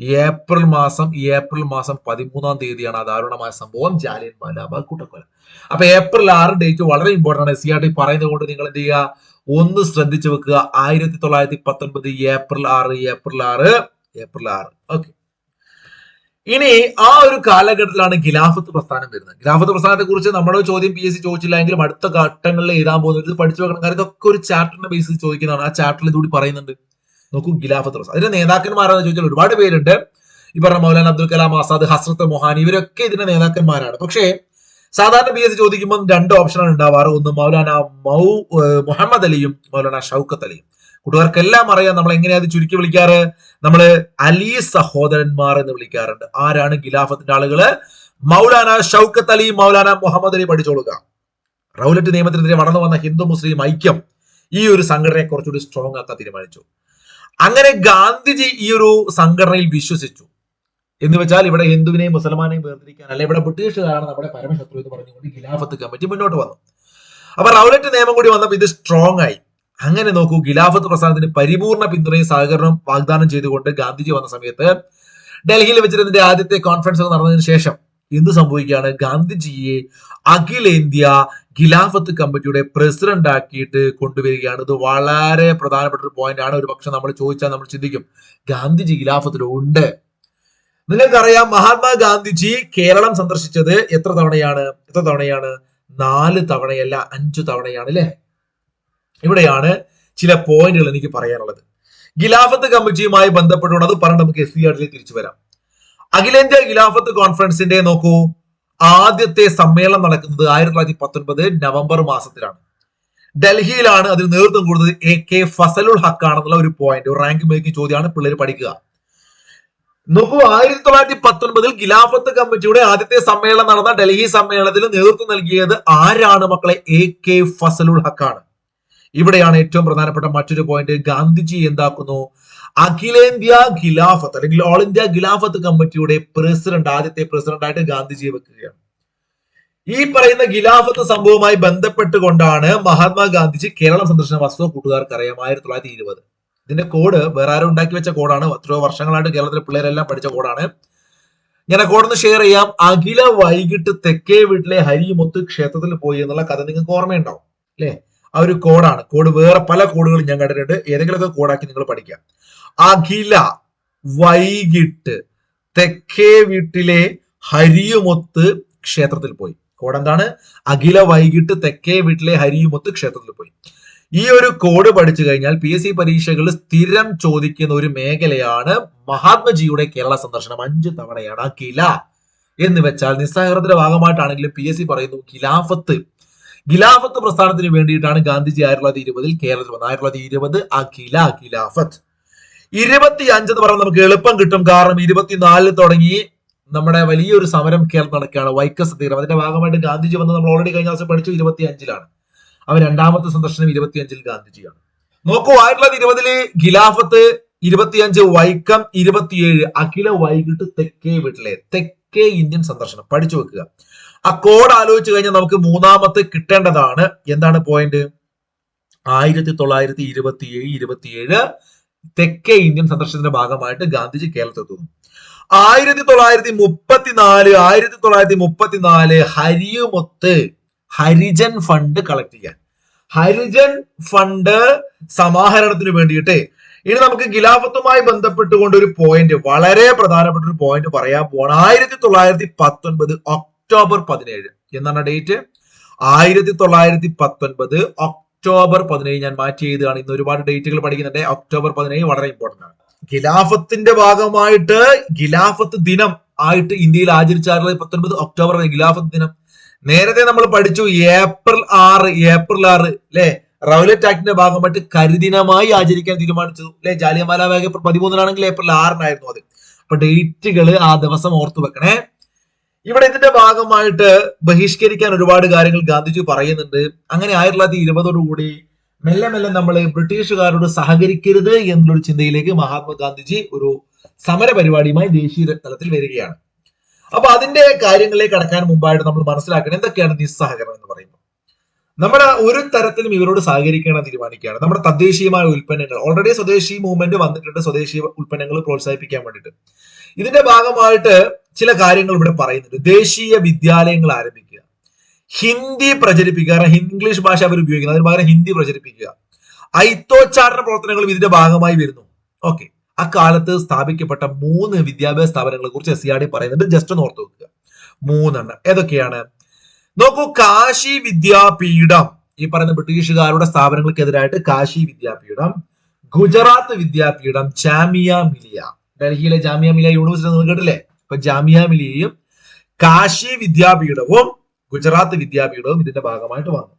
ഏപ്രിൽ മാസം ഏപ്രിൽ മാസം പതിമൂന്നാം തീയതിയാണ് ആ ദാരുണമായ സംഭവം. ജാലിയൻ വാലാബാഗ് കൂട്ടക്കൊല. അപ്പൊ ഏപ്രിൽ ആറ് ഡേറ്റ് വളരെ ഇമ്പോർട്ടന്റ് ആണ്. സി ആർ ടി പറയുന്നത് കൊണ്ട് നിങ്ങൾ എന്ത് ചെയ്യുക? ഒന്ന് ശ്രദ്ധിച്ചു വെക്കുക. ആയിരത്തി തൊള്ളായിരത്തി പത്തൊൻപത് ഏപ്രിൽ ആറ് ഏപ്രിൽ ആറ് ഏപ്രിൽ ആറ്. ഓക്കെ ഇനി ആ ഒരു കാലഘട്ടത്തിലാണ് ഖിലാഫത്ത് പ്രസ്ഥാനം വരുന്നത്. ഖിലാഫത്ത് പ്രസ്ഥാനത്തെ കുറിച്ച് നമ്മുടെ ചോദ്യം പി എസ് സി ചോദിച്ചില്ലെങ്കിലും അടുത്ത ഘട്ടങ്ങളിൽ എഴുതാൻ പോകുന്നത് പഠിച്ചു വെക്കണം. കാര്യം ഇതൊക്കെ ഒരു ചാപ്റ്ററിന്റെ ബേസിൽ ചോദിക്കുന്നതാണ്. ആ ചാപ്റ്ററിൽ ഇതുകൂടി പറയുന്നുണ്ട്. നോക്കൂ ഖിലാഫത്ത് പ്രസ്ഥാനം അതിന്റെ നേതാക്കന്മാരാണെന്ന് ചോദിച്ചാൽ ഒരുപാട് പേരുണ്ട്. ഈ പറഞ്ഞ മൗലാന അബ്ദുൽ കലാം ആസാദ് ഹസ്രത്ത് മൊഹാനി ഇവരൊക്കെ ഇതിന്റെ നേതാക്കന്മാരാണ്. പക്ഷേ സാധാരണ പി എസ് ചോദിക്കുമ്പോൾ രണ്ട് ഓപ്ഷനാണ് ഉണ്ടാവാറ്. ഒന്ന് മൗലാന മൗ മുഹമ്മദ് അലിയും മൗലാന ഷൗക്കത്ത് അലിയും. കൂട്ടുകാർക്കെല്ലാം അറിയാം നമ്മൾ എങ്ങനെയാ അത് ചുരുക്കി വിളിക്കാറ്. നമ്മൾ അലി സഹോദരന്മാർ എന്ന് വിളിക്കാറുണ്ട്. ആരാണ് ഖിലാഫത്തിന്റെ ആളുകൾ? മൗലാന ഷൗക്കത്ത് അലി മൗലാന മുഹമ്മദ് അലി പഠിച്ചോളുക. റൗലറ്റ് നിയമത്തിനെതിരെ വളർന്നു വന്ന ഹിന്ദു മുസ്ലിം ഐക്യം ഈ ഒരു സംഘടനയെ കുറച്ചുകൂടി സ്ട്രോങ് ആക്കാൻ തീരുമാനിച്ചു. അങ്ങനെ ഗാന്ധിജി ഈ ഒരു സംഘടനയിൽ വിശ്വസിച്ചു. എന്ന് വെച്ചാൽ ഇവിടെ ഹിന്ദുവിനെയും മുസൽമാനെയും വേർതിരിക്കാൻ അല്ലെ ഇവിടെ ബ്രിട്ടീഷുകാരാണ് നമ്മുടെ പരമശത്രു എന്ന് പറഞ്ഞുകൊണ്ട് ഖിലാഫത്ത് കമ്മിറ്റി മുന്നോട്ട് വന്നു. അപ്പൊ റൗലറ്റ് നിയമം കൂടി വന്നപ്പോൾ ഇത് സ്ട്രോങ് ആയി. അങ്ങനെ നോക്കൂ ഖിലാഫത്ത് പ്രസ്ഥാനത്തിന് പരിപൂർണ പിന്തുണയും സഹകരണവും വാഗ്ദാനം ചെയ്തുകൊണ്ട് ഗാന്ധിജി വന്ന സമയത്ത് ഡൽഹിയിൽ വെച്ചിരുന്നതിന്റെ ആദ്യത്തെ കോൺഫറൻസ് നടന്നതിന് ശേഷം എന്ത് സംഭവിക്കുകയാണ്? ഗാന്ധിജിയെ അഖിലേന്ത്യ ഖിലാഫത്ത് കമ്മിറ്റിയുടെ പ്രസിഡന്റ് ആക്കിയിട്ട് കൊണ്ടുവരികയാണ്. ഇത് വളരെ പ്രധാനപ്പെട്ട ഒരു പോയിന്റ് ആണ്. ഒരു പക്ഷെ നമ്മൾ ചോദിച്ചാൽ നമ്മൾ ചിന്തിക്കും ഗാന്ധിജി ഖിലാഫത്തിലുണ്ട്. നിങ്ങൾക്കറിയാം മഹാത്മാ ഗാന്ധിജി കേരളം സന്ദർശിച്ചത് എത്ര തവണയാണ്? എത്ര തവണയാണ്? നാല് തവണയല്ല അഞ്ചു തവണയാണ് അല്ലെ? ഇവിടെയാണ് ചില പോയിന്റുകൾ എനിക്ക് പറയാനുള്ളത്. ഖിലാഫത്ത് കമ്മിറ്റിയുമായി ബന്ധപ്പെട്ടുകൊണ്ട് അത് പറഞ്ഞ് നമുക്ക് എസ് സി ആറിലേക്ക് തിരിച്ചു വരാം. അഖിലേന്ത്യാ ഖിലാഫത്ത് കോൺഫറൻസിന്റെ നോക്കൂ. ആദ്യത്തെ സമ്മേളനം നടക്കുന്നത് ആയിരത്തി തൊള്ളായിരത്തി പത്തൊൻപത് നവംബർ മാസത്തിലാണ്. ഡൽഹിയിലാണ് അതിന് നേതൃത്വം കൊടുത്തത് എ കെ ഫസലുൽ ഹക്ക് ആണെന്നുള്ള ഒരു പോയിന്റ് ഒരു റാങ്ക് മേക്കിംഗ് ചോദ്യമാണ് പിള്ളേർ പഠിക്കുക. നോക്കൂ ആയിരത്തി തൊള്ളായിരത്തി പത്തൊൻപതിൽ ഖിലാഫത്ത് കമ്മിറ്റിയുടെ ആദ്യത്തെ സമ്മേളനം നടന്ന ഡൽഹി സമ്മേളനത്തിൽ നേതൃത്വം നൽകിയത് ആരാണ് മക്കളെ? എ കെ ഫസലുൽ ഹക്കാണ്. ഇവിടെയാണ് ഏറ്റവും പ്രധാനപ്പെട്ട മറ്റൊരു പോയിന്റ് ഗാന്ധിജി എന്താക്കുന്നു? അഖിലേന്ത്യാ ഖിലാഫത്ത് അല്ലെങ്കിൽ ഓൾ ഇന്ത്യ ഖിലാഫത്ത് കമ്മിറ്റിയുടെ പ്രസിഡന്റ് ആദ്യത്തെ പ്രസിഡന്റ് ആയിട്ട് ഗാന്ധിജിയെ വെക്കുകയാണ്. ഈ പറയുന്ന ഖിലാഫത്ത് സംഭവവുമായി ബന്ധപ്പെട്ടുകൊണ്ടാണ് മഹാത്മാഗാന്ധിജി കേരളം സന്ദർശന വസ്തു കൂട്ടുകാർക്ക് അറിയാം ആയിരത്തി തൊള്ളായിരത്തി ഇരുപത് ഇതിന്റെ കോഡ് വേറെ ആരും ഉണ്ടാക്കി വെച്ച കോഡാണ് എത്രയോ വർഷങ്ങളായിട്ട് കേരളത്തിലെ പിള്ളേരെല്ലാം പഠിച്ച കോഡാണ് ഞാൻ ആ കോഡൊന്ന് ഷെയർ ചെയ്യാം. അഖില വൈകിട്ട് തെക്കേ വീട്ടിലെ ഹരിമുത്ത് ക്ഷേത്രത്തിൽ പോയി എന്നുള്ള കഥ നിങ്ങൾക്ക് ഓർമ്മയുണ്ടാവും അല്ലെ? ആ ഒരു കോഡാണ് കോഡ് വേറെ പല കോഡുകളും ഞാൻ കണ്ടിട്ടുണ്ട്. ഏതെങ്കിലുമൊക്കെ കോഡാക്കി നിങ്ങൾ പഠിക്കാം. അഖില വൈകിട്ട് തെക്കേ വീട്ടിലെ ഹരിയുമൊത്ത് ക്ഷേത്രത്തിൽ പോയി. കോഡ് എന്താണ്? അഖില വൈകിട്ട് തെക്കേ വീട്ടിലെ ഹരിയുമൊത്ത് ക്ഷേത്രത്തിൽ പോയി. ഈ ഒരു കോഡ് പഠിച്ചു കഴിഞ്ഞാൽ പി എസ് സി പരീക്ഷകളിൽ സ്ഥിരം ചോദിക്കുന്ന ഒരു മേഖലയാണ് മഹാത്മജിയുടെ കേരള സന്ദർശനം. അഞ്ചു തവണയാണ് കില എന്ന് വെച്ചാൽ നിസ്സഹകരണത്തിന്റെ ഭാഗമായിട്ടാണെങ്കിലും പി എസ് സി പറയുന്നു ഖിലാഫത്ത്. ഖിലാഫത്ത് പ്രസ്ഥാനത്തിന് വേണ്ടിയിട്ടാണ് ഗാന്ധിജി ആയിരത്തി തൊള്ളായിരത്തി ഇരുപതിൽ കേരളത്തിൽ വന്നത്. ആയിരത്തി തൊള്ളായിരത്തി ഇരുപത് അഖില ഖിലാഫത്ത്. ഇരുപത്തി അഞ്ച് എന്ന് പറഞ്ഞാൽ നമുക്ക് എളുപ്പം കിട്ടും. കാരണം ഇരുപത്തിനാലിൽ തുടങ്ങി നമ്മുടെ വലിയൊരു സമരം കേരളം നടക്കുകയാണ്. വൈക്കം തീരം അതിന്റെ ഭാഗമായിട്ട് ഗാന്ധിജി വന്ന് നമ്മൾ ഓൾറെഡി കഴിഞ്ഞ ദിവസം പഠിച്ചു ഇരുപത്തി അഞ്ചിലാണ് അവൻ രണ്ടാമത്തെ സന്ദർശനം ഇരുപത്തി അഞ്ചിൽ ഗാന്ധിജിയാണ്. നോക്കൂ ആയിരത്തി തൊള്ളായിരത്തി ഇരുപതിൽ ഖിലാഫത്ത് ഇരുപത്തിയഞ്ച് വൈക്കം ഇരുപത്തിയേഴ് അഖില വൈകിട്ട് തെക്കേ വീട്ടിലെ തെക്കേ ഇന്ത്യൻ സന്ദർശനം പഠിച്ചു വെക്കുക. ആ കോഡ് ആലോചിച്ച് കഴിഞ്ഞാൽ നമുക്ക് മൂന്നാമത്തെ കിട്ടേണ്ടതാണ്. എന്താണ് പോയിന്റ് ആയിരത്തി തൊള്ളായിരത്തി ഇരുപത്തിയേഴ് ഇരുപത്തിയേഴ് തെക്കേ ഇന്ത്യൻ സന്ദർശനത്തിന്റെ ഭാഗമായിട്ട് ഗാന്ധിജി കേരളത്തിലെത്തുന്നു ആയിരത്തി തൊള്ളായിരത്തി മുപ്പത്തിനാല് ആയിരത്തി തൊള്ളായിരത്തി മുപ്പത്തിനാല് ഹരിയുമൊത്ത് ഹരിജൻ ഫണ്ട് കളക്ട് ചെയ്യാൻ. ഹരിജൻ ഫണ്ട് സമാഹരണത്തിന് വേണ്ടിയിട്ട് ഇനി നമുക്ക് ഖിലാഫത്തുമായി ബന്ധപ്പെട്ടുകൊണ്ട് ഒരു പോയിന്റ് വളരെ പ്രധാനപ്പെട്ട ഒരു പോയിന്റ് പറയാൻ പോവാണ്. ആയിരത്തി തൊള്ളായിരത്തി പത്തൊൻപത് ഒക്ടോബർ പതിനേഴ്. എന്നാണ് ഡേറ്റ് ആയിരത്തി തൊള്ളായിരത്തി പത്തൊൻപത് ഒക്ടോബർ പതിനേഴ് ഞാൻ മാറ്റി ചെയ്തതാണ് ഇന്ന് ഒരുപാട് ഡേറ്റുകൾ പഠിക്കുന്നുണ്ട്. ഒക്ടോബർ പതിനേഴ് വളരെ ഇമ്പോർട്ടന്റ് ആണ്. ഖിലാഫത്തിന്റെ ഭാഗമായിട്ട് ഖിലാഫത്ത് ദിനം ആയിട്ട് ഇന്ത്യയിൽ ആചരിച്ചാറുള്ളത് പത്തൊൻപത് ഒക്ടോബർ ഖിലാഫത്ത് ദിനം. നേരത്തെ നമ്മൾ പഠിച്ചു ഏപ്രിൽ ആറ് ഏപ്രിൽ ആറ് അല്ലെ റൗലറ്റ് ആക്ടിന്റെ ഭാഗമായിട്ട് കരിദിനമായി ആചരിക്കാൻ തീരുമാനിച്ചു അല്ലെ ജാലിയമാല ബാഗ് പതിമൂന്നിനാണെങ്കിൽ ഏപ്രിൽ ആറിനായിരുന്നു അത്. അപ്പൊ ഡേറ്റുകൾ ആ ദിവസം ഓർത്തു വെക്കണേ. ഇവിടെ ഇതിന്റെ ഭാഗമായിട്ട് ബഹിഷ്കരിക്കാൻ ഒരുപാട് കാര്യങ്ങൾ ഗാന്ധിജി പറയുന്നുണ്ട്. അങ്ങനെ ആയിരത്തി തൊള്ളായിരത്തി ഇരുപതോടുകൂടി മെല്ലെ മെല്ലെ നമ്മൾ ബ്രിട്ടീഷുകാരോട് സഹകരിക്കരുത് എന്നൊരു ചിന്തയിലേക്ക് മഹാത്മാഗാന്ധിജി ഒരു സമര പരിപാടിയുമായി ദേശീയ തലത്തിൽ വരികയാണ്. അപ്പൊ അതിന്റെ കാര്യങ്ങളിലേക്ക് കടക്കാൻ മുമ്പായിട്ട് നമ്മൾ മനസ്സിലാക്കണം എന്തൊക്കെയാണ് നിസ്സഹകരണം എന്ന് പറയുന്നത്. നമ്മുടെ ഒരു തരത്തിലും ഇവരോട് സഹകരിക്കണം തീരുമാനിക്കുകയാണ്. നമ്മുടെ തദ്ദേശീയമായ ഉൽപ്പന്നങ്ങൾ ഓൾറെഡി സ്വദേശി മൂവ്മെന്റ് വന്നിട്ടുണ്ട് സ്വദേശീയ ഉൽപ്പന്നങ്ങൾ പ്രോത്സാഹിപ്പിക്കാൻ വേണ്ടിയിട്ട്. ഇതിന്റെ ഭാഗമായിട്ട് ചില കാര്യങ്ങൾ ഇവിടെ പറയുന്നുണ്ട്. ദേശീയ വിദ്യാലയങ്ങൾ ആരംഭിക്കുക. ഹിന്ദി പ്രചരിപ്പിക്കുക. കാരണം ഇംഗ്ലീഷ് ഭാഷ അവർ ഉപയോഗിക്കുന്നത്. അതിന് പകരം ഹിന്ദി പ്രചരിപ്പിക്കുക. ഐത്തോച്ചാരണ പ്രവർത്തനങ്ങളും ഇതിന്റെ ഭാഗമായി വരുന്നു. ഓക്കെ. അക്കാലത്ത് സ്ഥാപിക്കപ്പെട്ട മൂന്ന് വിദ്യാഭ്യാസ സ്ഥാപനങ്ങളെ കുറിച്ച് എസ് സി ഡി പറയുന്നുണ്ട്. ജസ്റ്റ് ഒന്ന് ഓർത്ത് വെക്കുക. മൂന്നെണ്ണം. ഏതൊക്കെയാണ്? നോക്കൂ കാശി വിദ്യാപീഠം. ഈ പറയുന്ന ബ്രിട്ടീഷുകാരുടെ സ്ഥാപനങ്ങൾക്കെതിരായിട്ട് കാശി വിദ്യാപീഠം ഗുജറാത്ത് വിദ്യാപീഠം ജാമിയ മിലിയ. ഡൽഹിയിലെ ജാമിയ മിലിയ യൂണിവേഴ്സിറ്റി നിങ്ങൾ കേട്ടില്ലേ? അപ്പൊ ജാമിയ മിലിയയും കാശി വിദ്യാപീഠവും ഗുജറാത്ത് വിദ്യാപീഠവും ഇതിന്റെ ഭാഗമായിട്ട് വന്നു.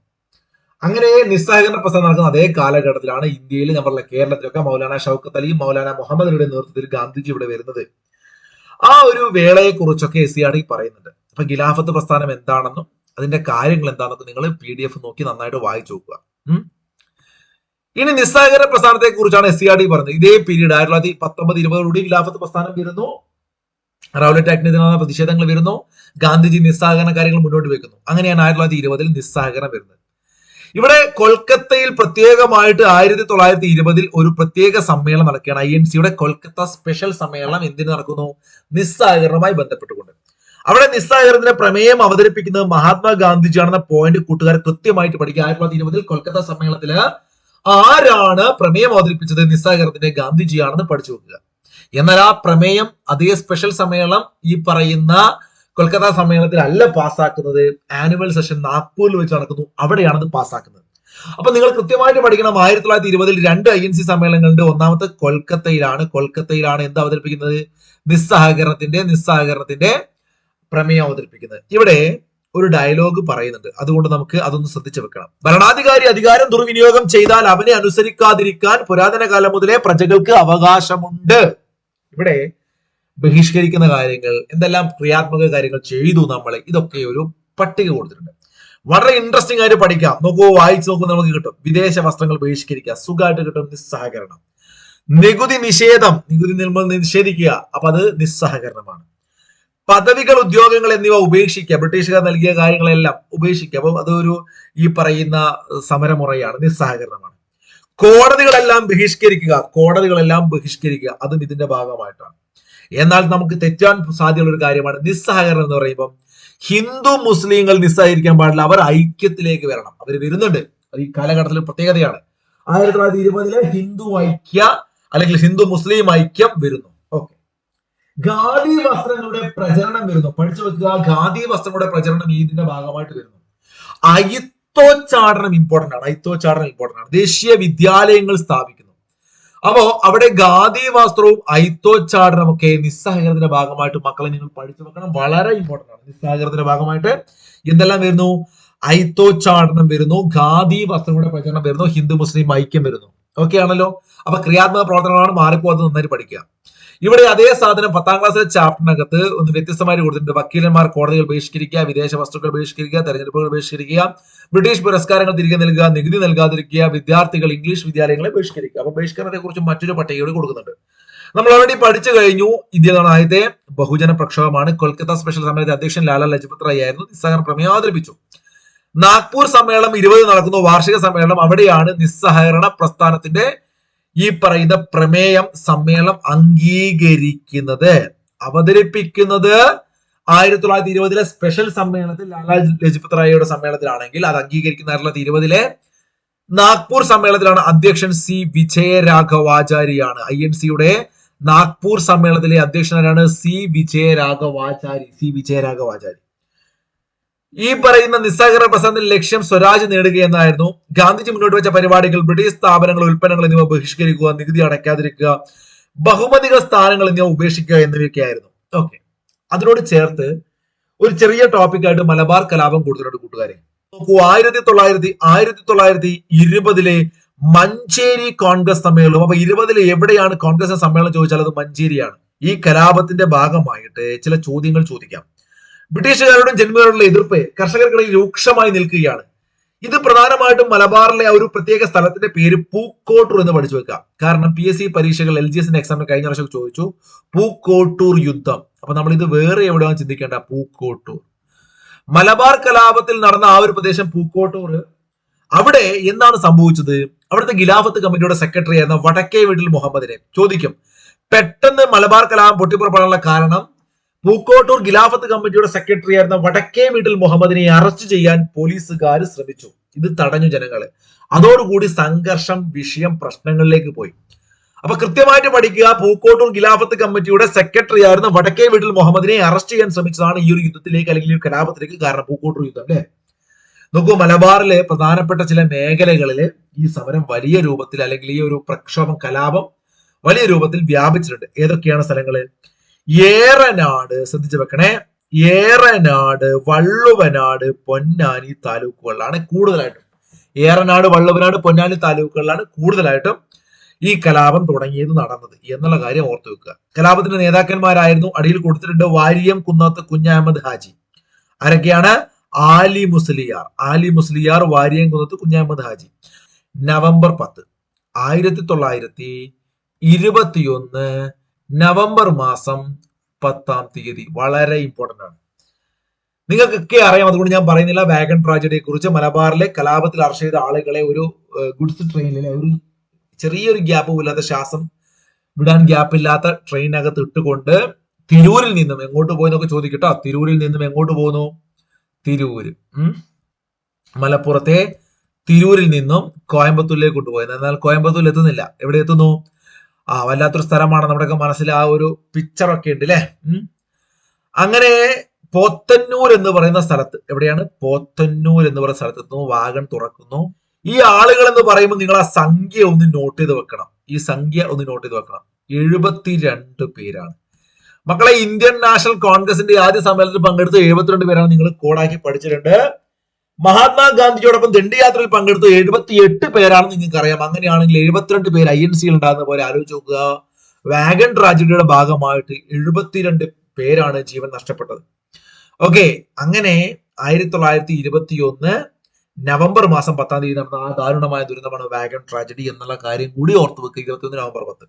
അങ്ങനെ നിസ്സഹകരണ പ്രസ്ഥാനം നടക്കുന്ന അതേ കാലഘട്ടത്തിലാണ് ഇന്ത്യയിൽ നമ്മളുടെ കേരളത്തിലൊക്കെ മൗലാന ഷൗക്കത്ത് അലിയും മൗലാന മുഹമ്മദ് അലിയുടെ നേതൃത്വത്തിൽ ഗാന്ധിജി ഇവിടെ വരുന്നത്. ആ ഒരു വേളയെ കുറിച്ചൊക്കെ എസ് സി ആർ ഡി പറയുന്നുണ്ട്. അപ്പൊ ഖിലാഫത്ത് പ്രസ്ഥാനം എന്താണെന്നും അതിന്റെ കാര്യങ്ങൾ എന്താണെന്നൊക്കെ നിങ്ങൾ പി ഡി എഫ് നോക്കി നന്നായിട്ട് വായിച്ചു നോക്കുക. ഇനി നിസ്സഹകരണ പ്രസ്ഥാനത്തെ കുറിച്ചാണ് എസ് സി ആർ ഡി പറഞ്ഞത്. ഇതേ പീരീഡ് ആയിരത്തി തൊള്ളായിരത്തി പത്തൊമ്പത് ഇരുപതോടുകൂടി ഖിലാഫത്ത് പ്രസ്ഥാനം വരുന്നു. റൗലറ്റ് ആക്ടിനെതിരായ പ്രതിഷേധങ്ങൾ വരുന്നു. ഗാന്ധിജി നിസ്സഹകരണ കാര്യങ്ങൾ മുന്നോട്ട് വെക്കുന്നു. അങ്ങനെയാണ് ആയിരത്തി തൊള്ളായിരത്തി ഇരുപതിൽ നിസ്സഹകരണം വരുന്നത്. ഇവിടെ കൊൽക്കത്തയിൽ പ്രത്യേകമായിട്ട് ആയിരത്തി തൊള്ളായിരത്തി ഇരുപതിൽ ഒരു പ്രത്യേക സമ്മേളനം നടക്കുകയാണ് ഐ എൻ സിയുടെ കൊൽക്കത്ത സ്പെഷ്യൽ സമ്മേളനം എന്തിനു നടക്കുന്നു? നിസ്സഹകരണവുമായി ബന്ധപ്പെട്ടുകൊണ്ട്. അവിടെ നിസ്സഹകരണത്തിന്റെ പ്രമേയം അവതരിപ്പിക്കുന്നത് മഹാത്മാഗാന്ധിജിയാണെന്ന പോയിന്റ് കൂട്ടുകാർ കൃത്യമായിട്ട് പഠിക്കുക. ആയിരത്തി തൊള്ളായിരത്തി ഇരുപതിൽ കൊൽക്കത്ത സമ്മേളനത്തിൽ ആരാണ് പ്രമേയം അവതരിപ്പിച്ചത് നിസ്സഹകരണത്തിന്റെ ഗാന്ധിജിയാണെന്ന് പഠിച്ചു വെക്കുക എന്നാൽ ആ പ്രമേയം അതേ സ്പെഷ്യൽ സമ്മേളനം ഈ പറയുന്ന കൊൽക്കത്ത സമ്മേളനത്തിൽ അല്ല പാസ്സാക്കുന്നത്. ആനുവൽ സെഷൻ നാഗ്പൂരിൽ വെച്ച് നടക്കുന്നു. അവിടെയാണ് അത് പാസ്സാക്കുന്നത്. അപ്പൊ നിങ്ങൾ കൃത്യമായിട്ട് പഠിക്കണം. ആയിരത്തി തൊള്ളായിരത്തി ഇരുപതിൽ രണ്ട് ഐ എൻ സി സമ്മേളനങ്ങളുണ്ട്. ഒന്നാമത്തെ കൊൽക്കത്തയിലാണ്. കൊൽക്കത്തയിലാണ് എന്ത് അവതരിപ്പിക്കുന്നത്? നിസ്സഹകരണത്തിന്റെ നിസ്സഹകരണത്തിന്റെ പ്രമേയം അവതരിപ്പിക്കുന്നത്. ഇവിടെ ഒരു ഡയലോഗ് പറയുന്നുണ്ട്. അതുകൊണ്ട് നമുക്ക് അതൊന്ന് ശ്രദ്ധിച്ചു വെക്കണം. ഭരണാധികാരി അധികാരം ദുർവിനിയോഗം ചെയ്താൽ അവനെ അനുസരിക്കാതിരിക്കാൻ പുരാതന കാലം മുതലേ പ്രജകൾക്ക് അവകാശമുണ്ട്. ഇവിടെ ബഹിഷ്കരിക്കുന്ന കാര്യങ്ങൾ എന്തെല്ലാം ക്രിയാത്മക കാര്യങ്ങൾ ചെയ്തു നമ്മൾ ഇതൊക്കെ ഒരു പട്ടിക കൊടുത്തിട്ടുണ്ട്. വളരെ ഇൻട്രസ്റ്റിംഗ് ആയിട്ട് പഠിക്കാം. നോക്കൂ വായിച്ചു നോക്കൂ നമുക്ക് കിട്ടും. വിദേശ വസ്ത്രങ്ങൾ ബഹിഷ്കരിക്കുക സുഖമായിട്ട് കിട്ടും നിസ്സഹകരണം. നികുതി നിഷേധം നികുതി നിർമ്മ നിഷേധിക്കുക അപ്പൊ അത് നിസ്സഹകരണമാണ്. പദവികൾ ഉദ്യോഗങ്ങൾ എന്നിവ ഉപേക്ഷിക്കുക. ബ്രിട്ടീഷുകാർ നൽകിയ കാര്യങ്ങളെല്ലാം ഉപേക്ഷിക്കുക. അപ്പൊ അതൊരു ഈ പറയുന്ന സമരമുറയാണ് നിസ്സഹകരണമാണ്. കോടതികളെല്ലാം ബഹിഷ്കരിക്കുക. കോടതികളെല്ലാം ബഹിഷ്കരിക്കുക. അതും ഇതിന്റെ ഭാഗമായിട്ടാണ്. എന്നാൽ നമുക്ക് തെറ്റാൻ സാധ്യതയുള്ള ഒരു കാര്യമാണ് നിസ്സഹകരണം എന്ന് പറയുമ്പോൾ ഹിന്ദു മുസ്ലിങ്ങൾ നിസ്സഹകരിക്കാൻ പാടില്ല. അവർ ഐക്യത്തിലേക്ക് വരണം. അവർ വരുന്നുണ്ട്. അത് ഈ കാലഘട്ടത്തിലെ പ്രത്യേകതയാണ്. ആയിരത്തി തൊള്ളായിരത്തി ഇരുപതിലെ ഹിന്ദു ഐക്യ അല്ലെങ്കിൽ ഹിന്ദു മുസ്ലിം ഐക്യം വരുന്നു. ഖാദി വസ്ത്രങ്ങളുടെ പ്രചരണം വരുന്നു. പഠിച്ചു വെക്കുക ഖാദി വസ്ത്രങ്ങളുടെ പ്രചരണം ഈദിന്റെ ഭാഗമായിട്ട് വരുന്നു. അയിത്തോച്ചാടനം ഇമ്പോർട്ടന്റ് ആണ്. അയിത്തോച്ചാടനം ഇമ്പോർട്ടന്റ് ആണ്. ദേശീയ വിദ്യാലയങ്ങൾ സ്ഥാപിക്കുന്നു. അപ്പോ അവിടെ ഖാദി വസ്ത്രവും അയിത്തോച്ചാടനം ഒക്കെ നിസ്സഹകരണത്തിന്റെ ഭാഗമായിട്ട് മക്കളെ നിങ്ങൾ പഠിച്ചു വെക്കണം. വളരെ ഇമ്പോർട്ടന്റ് ആണ്. നിസ്സഹകരണത്തിന്റെ ഭാഗമായിട്ട് എന്തെല്ലാം വരുന്നു? അയിത്തോച്ചാടനം വരുന്നു. ഖാദി വസ്ത്രങ്ങളുടെ പ്രചരണം വരുന്നു. ഹിന്ദു മുസ്ലിം ഐക്യം വരുന്നു. ഓക്കെ ആണല്ലോ? അപ്പൊ ക്രിയാത്മക പ്രവർത്തനങ്ങളാണ് മാറിപ്പോകാതെ നന്നായി പഠിക്കുക. ഇവിടെ അതേ സാധനം പത്താം ക്ലാസ്സിലെ ചാപ്റ്ററിനകത്ത് ഒന്ന് വ്യത്യസ്തമായി കൊടുത്തിട്ടുണ്ട്. വക്കീലന്മാർ കോടതികൾ ബഹിഷ്കരിക്കുക വിദേശ വസ്തുക്കൾ ബഹിഷ്കരിക്കുക തെരഞ്ഞെടുപ്പുകൾ ബഹിഷ്കരിക്കുക ബ്രിട്ടീഷ് പുരസ്കാരങ്ങൾ തിരികെ നൽകുക നികുതി നൽകാതിരിക്കുക വിദ്യാർത്ഥികൾ ഇംഗ്ലീഷ് വിദ്യാലയങ്ങളെ ബഹിഷ്കരിക്കുക അപ്പൊ ബഹിഷ്കരണത്തെ കുറിച്ച് മറ്റൊരു പട്ടികയോട് കൊടുക്കുന്നുണ്ട്. നമ്മൾ ഓൾറെഡി പഠിച്ചു കഴിഞ്ഞു. ഇന്ത്യ എന്ന ആദ്യത്തെ ബഹുജന പ്രക്ഷോഭമാണ്. കൊൽക്കത്ത സ്പെഷ്യൽ സമ്മേളനത്തിന്റെ അധ്യക്ഷൻ ലാലാ ലജ്പത് റായി ആയിരുന്നു. നിസ്സഹകരണ പ്രമേയം അവതരിപ്പിച്ചു. നാഗ്പൂർ സമ്മേളനം ഇരുപത് നടക്കുന്ന. വാർഷിക സമ്മേളനം അവിടെയാണ് നിസ്സഹകരണ പ്രസ്ഥാനത്തിന്റെ ഈ പറയുന്ന പ്രമേയം സമ്മേളനം അംഗീകരിക്കുന്നത്. അവതരിപ്പിക്കുന്നത് ആയിരത്തി തൊള്ളായിരത്തി ഇരുപതിലെ സ്പെഷ്യൽ സമ്മേളനത്തിൽ ലാലാ ലജ്പത് റായിയുടെ സമ്മേളനത്തിലാണെങ്കിൽ അത് അംഗീകരിക്കുന്ന ആയിരത്തി തൊള്ളായിരത്തി ഇരുപതിലെ നാഗ്പൂർ സമ്മേളനത്തിലാണ് അധ്യക്ഷൻ സി വിജയരാഘവാചാരിയാണ്. ഐ എൻ സിയുടെ നാഗ്പൂർ സമ്മേളനത്തിലെ അധ്യക്ഷനാണ് സി വിജയരാഘവാചാരി സി വിജയരാഘവാചാരി. ഈ പറയുന്ന നിസ്സഹകരണ പ്രസ്ഥാനത്തിന്റെ ലക്ഷ്യം സ്വരാജ് നേടുക എന്നായിരുന്നു ഗാന്ധിജി മുന്നോട്ട് വെച്ച പരിപാടികൾ ബ്രിട്ടീഷ് സ്ഥാപനങ്ങൾ ഉൽപ്പന്നങ്ങൾ എന്നിവ ബഹിഷ്കരിക്കുക നികുതി അടയ്ക്കാതിരിക്കുക ബഹുമതികൾ സ്ഥാനങ്ങൾ എന്നിവ ഉപേക്ഷിക്കുക എന്നിവയൊക്കെയായിരുന്നു. ഓക്കെ അതിനോട് ചേർത്ത് ഒരു ചെറിയ ടോപ്പിക്കായിട്ട് മലബാർ കലാപം കൊടുത്തിട്ടുണ്ട് കൂട്ടുകാരെ. നോക്കൂ ആയിരത്തി തൊള്ളായിരത്തി ആയിരത്തി തൊള്ളായിരത്തി ഇരുപതിലെ മഞ്ചേരി കോൺഗ്രസ് സമ്മേളനം. അപ്പൊ ഇരുപതിൽ എവിടെയാണ് കോൺഗ്രസ് സമ്മേളനം ചോദിച്ചാൽ അത് മഞ്ചേരിയാണ്. ഈ കലാപത്തിന്റെ ഭാഗമായിട്ട് ചില ചോദ്യങ്ങൾ ചോദിക്കാം. ബ്രിട്ടീഷുകാരോടും ജന്മകാരോടുള്ള എതിർപ്പ് കർഷകർക്കിടയിൽ രൂക്ഷമായി നിൽക്കുകയാണ്. ഇത് പ്രധാനമായിട്ടും മലബാറിലെ ഒരു പ്രത്യേക സ്ഥലത്തിന്റെ പേര് പൂക്കോട്ടൂർ എന്ന് പഠിച്ചു വെക്കാം കാരണം പി എസ് സി പരീക്ഷകൾ എൽ ജി എസിന്റെ എക്സാമിന് കഴിഞ്ഞ വർഷം ചോദിച്ചു പൂക്കോട്ടൂർ യുദ്ധം. അപ്പൊ നമ്മൾ ഇത് വേറെ എവിടെയാണ് ചിന്തിക്കേണ്ട? പൂക്കോട്ടൂർ. മലബാർ കലാപത്തിൽ നടന്ന ആ ഒരു പ്രദേശം പൂക്കോട്ടൂർ. അവിടെ എന്താണ് സംഭവിച്ചത്? അവിടുത്തെ ഗിലാഫത്ത് കമ്മിറ്റിയുടെ സെക്രട്ടറി ആയിരുന്ന വടക്കേ വീട്ടിൽ മുഹമ്മദിനെ ചോദിക്കും. പെട്ടെന്ന് മലബാർ കലാപം പൊട്ടിപ്പുറപ്പെടാനുള്ള കാരണം പൂക്കോട്ടൂർ ഖിലാഫത്ത് കമ്മിറ്റിയുടെ സെക്രട്ടറി ആയിരുന്ന വടക്കേ വീട്ടിൽ മുഹമ്മദിനെ അറസ്റ്റ് ചെയ്യാൻ പോലീസുകാർ ശ്രമിച്ചു. ഇത് തടഞ്ഞു ജനങ്ങളെ. അതോടുകൂടി സംഘർഷം വിഷയം പ്രശ്നങ്ങളിലേക്ക് പോയി. അപ്പൊ കൃത്യമായിട്ട് പഠിക്കുക പൂക്കോട്ടൂർ ഖിലാഫത്ത് കമ്മിറ്റിയുടെ സെക്രട്ടറി ആയിരുന്ന വടക്കേ വീട്ടിൽ മുഹമ്മദിനെ അറസ്റ്റ് ചെയ്യാൻ ശ്രമിച്ചതാണ് ഈ ഒരു യുദ്ധത്തിലേക്ക് അല്ലെങ്കിൽ ഈ കലാപത്തിലേക്ക് കാരണം പൂക്കോട്ടൂർ യുദ്ധം അല്ലേ? നോക്കൂ മലബാറിലെ പ്രധാനപ്പെട്ട ചില മേഖലകളിൽ ഈ സമരം വലിയ രൂപത്തിൽ അല്ലെങ്കിൽ ഈ ഒരു പ്രക്ഷോഭം കലാപം വലിയ രൂപത്തിൽ വ്യാപിച്ചിട്ടുണ്ട്. ഏതൊക്കെയാണ് സ്ഥലങ്ങൾ? ഏറനാട് ശ്രദ്ധിച്ചു വെക്കണേ. ഏറനാട് വള്ളുവനാട് പൊന്നാനി താലൂക്കുകളിലാണ് കൂടുതലായിട്ടും. ഏറനാട് വള്ളുവനാട് പൊന്നാനി താലൂക്കുകളിലാണ് കൂടുതലായിട്ടും ഈ കലാപം തുടങ്ങിയത് നടന്നത് എന്നുള്ള കാര്യം ഓർത്തു വെക്കുക. കലാപത്തിന്റെ നേതാക്കന്മാരായിരുന്നു. അടിയിൽ കൊടുത്തിട്ടുണ്ട് വാരിയം കുന്നത്ത് കുഞ്ഞഹമ്മദ് ഹാജി. ആരൊക്കെയാണ്? ആലി മുസ്ലിയാർ. ആലി മുസ്ലിയാർ വാരിയം കുന്നത്ത് കുഞ്ഞഹമ്മദ് ഹാജി. നവംബർ പത്ത് ആയിരത്തി തൊള്ളായിരത്തി ഇരുപത്തിയൊന്ന് നവംബർ മാസം പത്താം തീയതി വളരെ ഇമ്പോർട്ടന്റ് ആണ്. നിങ്ങൾക്കൊക്കെ അറിയാം അതുകൊണ്ട് ഞാൻ പറയുന്നില്ല. വാഗൺ ട്രാജഡിയെ കുറിച്ച് മലബാറിലെ കലാപത്തിൽ അറസ്റ്റ് ചെയ്ത ആളുകളെ ഒരു ഗുഡ്സ് ട്രെയിനിലെ ഒരു ചെറിയൊരു ഗ്യാപ്പ് ഇല്ലാത്ത ശ്വാസം വിടാൻ ഗ്യാപ്പ് ഇല്ലാത്ത ട്രെയിനകത്ത് ഇട്ടുകൊണ്ട് തിരൂരിൽ നിന്നും എങ്ങോട്ട് പോയി എന്നൊക്കെ ചോദിക്കട്ടോ. തിരൂരിൽ നിന്നും എങ്ങോട്ട് പോകുന്നു തിരൂര്. മലപ്പുറത്തെ തിരൂരിൽ നിന്നും കോയമ്പത്തൂരിലേക്ക് കൊണ്ടുപോയത് എന്നാൽ കോയമ്പത്തൂരിൽ എത്തുന്നില്ല. എവിടെ എത്തുന്നു? ആ വല്ലാത്തൊരു സ്ഥലമാണ് നമ്മുടെയൊക്കെ മനസ്സിൽ ആ ഒരു പിക്ചറൊക്കെ ഉണ്ട് അല്ലെ അങ്ങനെ പോത്തന്നൂർ എന്ന് പറയുന്ന സ്ഥലത്ത് എവിടെയാണ്? പോത്തന്നൂർ എന്ന് പറയുന്ന സ്ഥലത്ത് എത്തുന്നു വാഗൺ തുറക്കുന്നു. ഈ ആളുകൾ എന്ന് പറയുമ്പോൾ നിങ്ങൾ ആ സംഖ്യ ഒന്ന് നോട്ട് ചെയ്ത് വെക്കണം. ഈ സംഖ്യ ഒന്ന് നോട്ട് ചെയ്ത് വെക്കണം. എഴുപത്തിരണ്ട് പേരാണ്. മക്കളെ ഇന്ത്യൻ നാഷണൽ കോൺഗ്രസിന്റെ ആദ്യ സമ്മേളനത്തിൽ പങ്കെടുത്ത് എഴുപത്തിരണ്ട് പേരാണ് നിങ്ങൾ കോഡാക്കി പഠിച്ചിട്ടുണ്ട്. മഹാത്മാഗാന്ധിയോടൊപ്പം ദണ്ഡിയാത്രയിൽ പങ്കെടുത്ത എഴുപത്തിയെട്ട് പേരാണ് നിങ്ങൾക്ക് അറിയാം അങ്ങനെയാണെങ്കിൽ എഴുപത്തിരണ്ട് പേര് ഐ എൻ സിയിൽ ഉണ്ടാകുന്ന പോലെ ആലോചിച്ച് നോക്കുക. വാഗൺ ട്രാജഡിയുടെ ഭാഗമായിട്ട് എഴുപത്തിരണ്ട് പേരാണ് ജീവൻ നഷ്ടപ്പെട്ടത്. ഓക്കെ അങ്ങനെ ആയിരത്തി തൊള്ളായിരത്തി ഇരുപത്തി ഒന്ന് നവംബർ മാസം പത്താം തീയതി നടന്ന ആ ദാരുണമായ ദുരന്തമാണ് വാഗൺ ട്രാജഡി എന്നുള്ള കാര്യം കൂടി ഓർത്തു വെക്കുക. ഇരുപത്തി ഒന്ന് നവംബർ പത്ത്.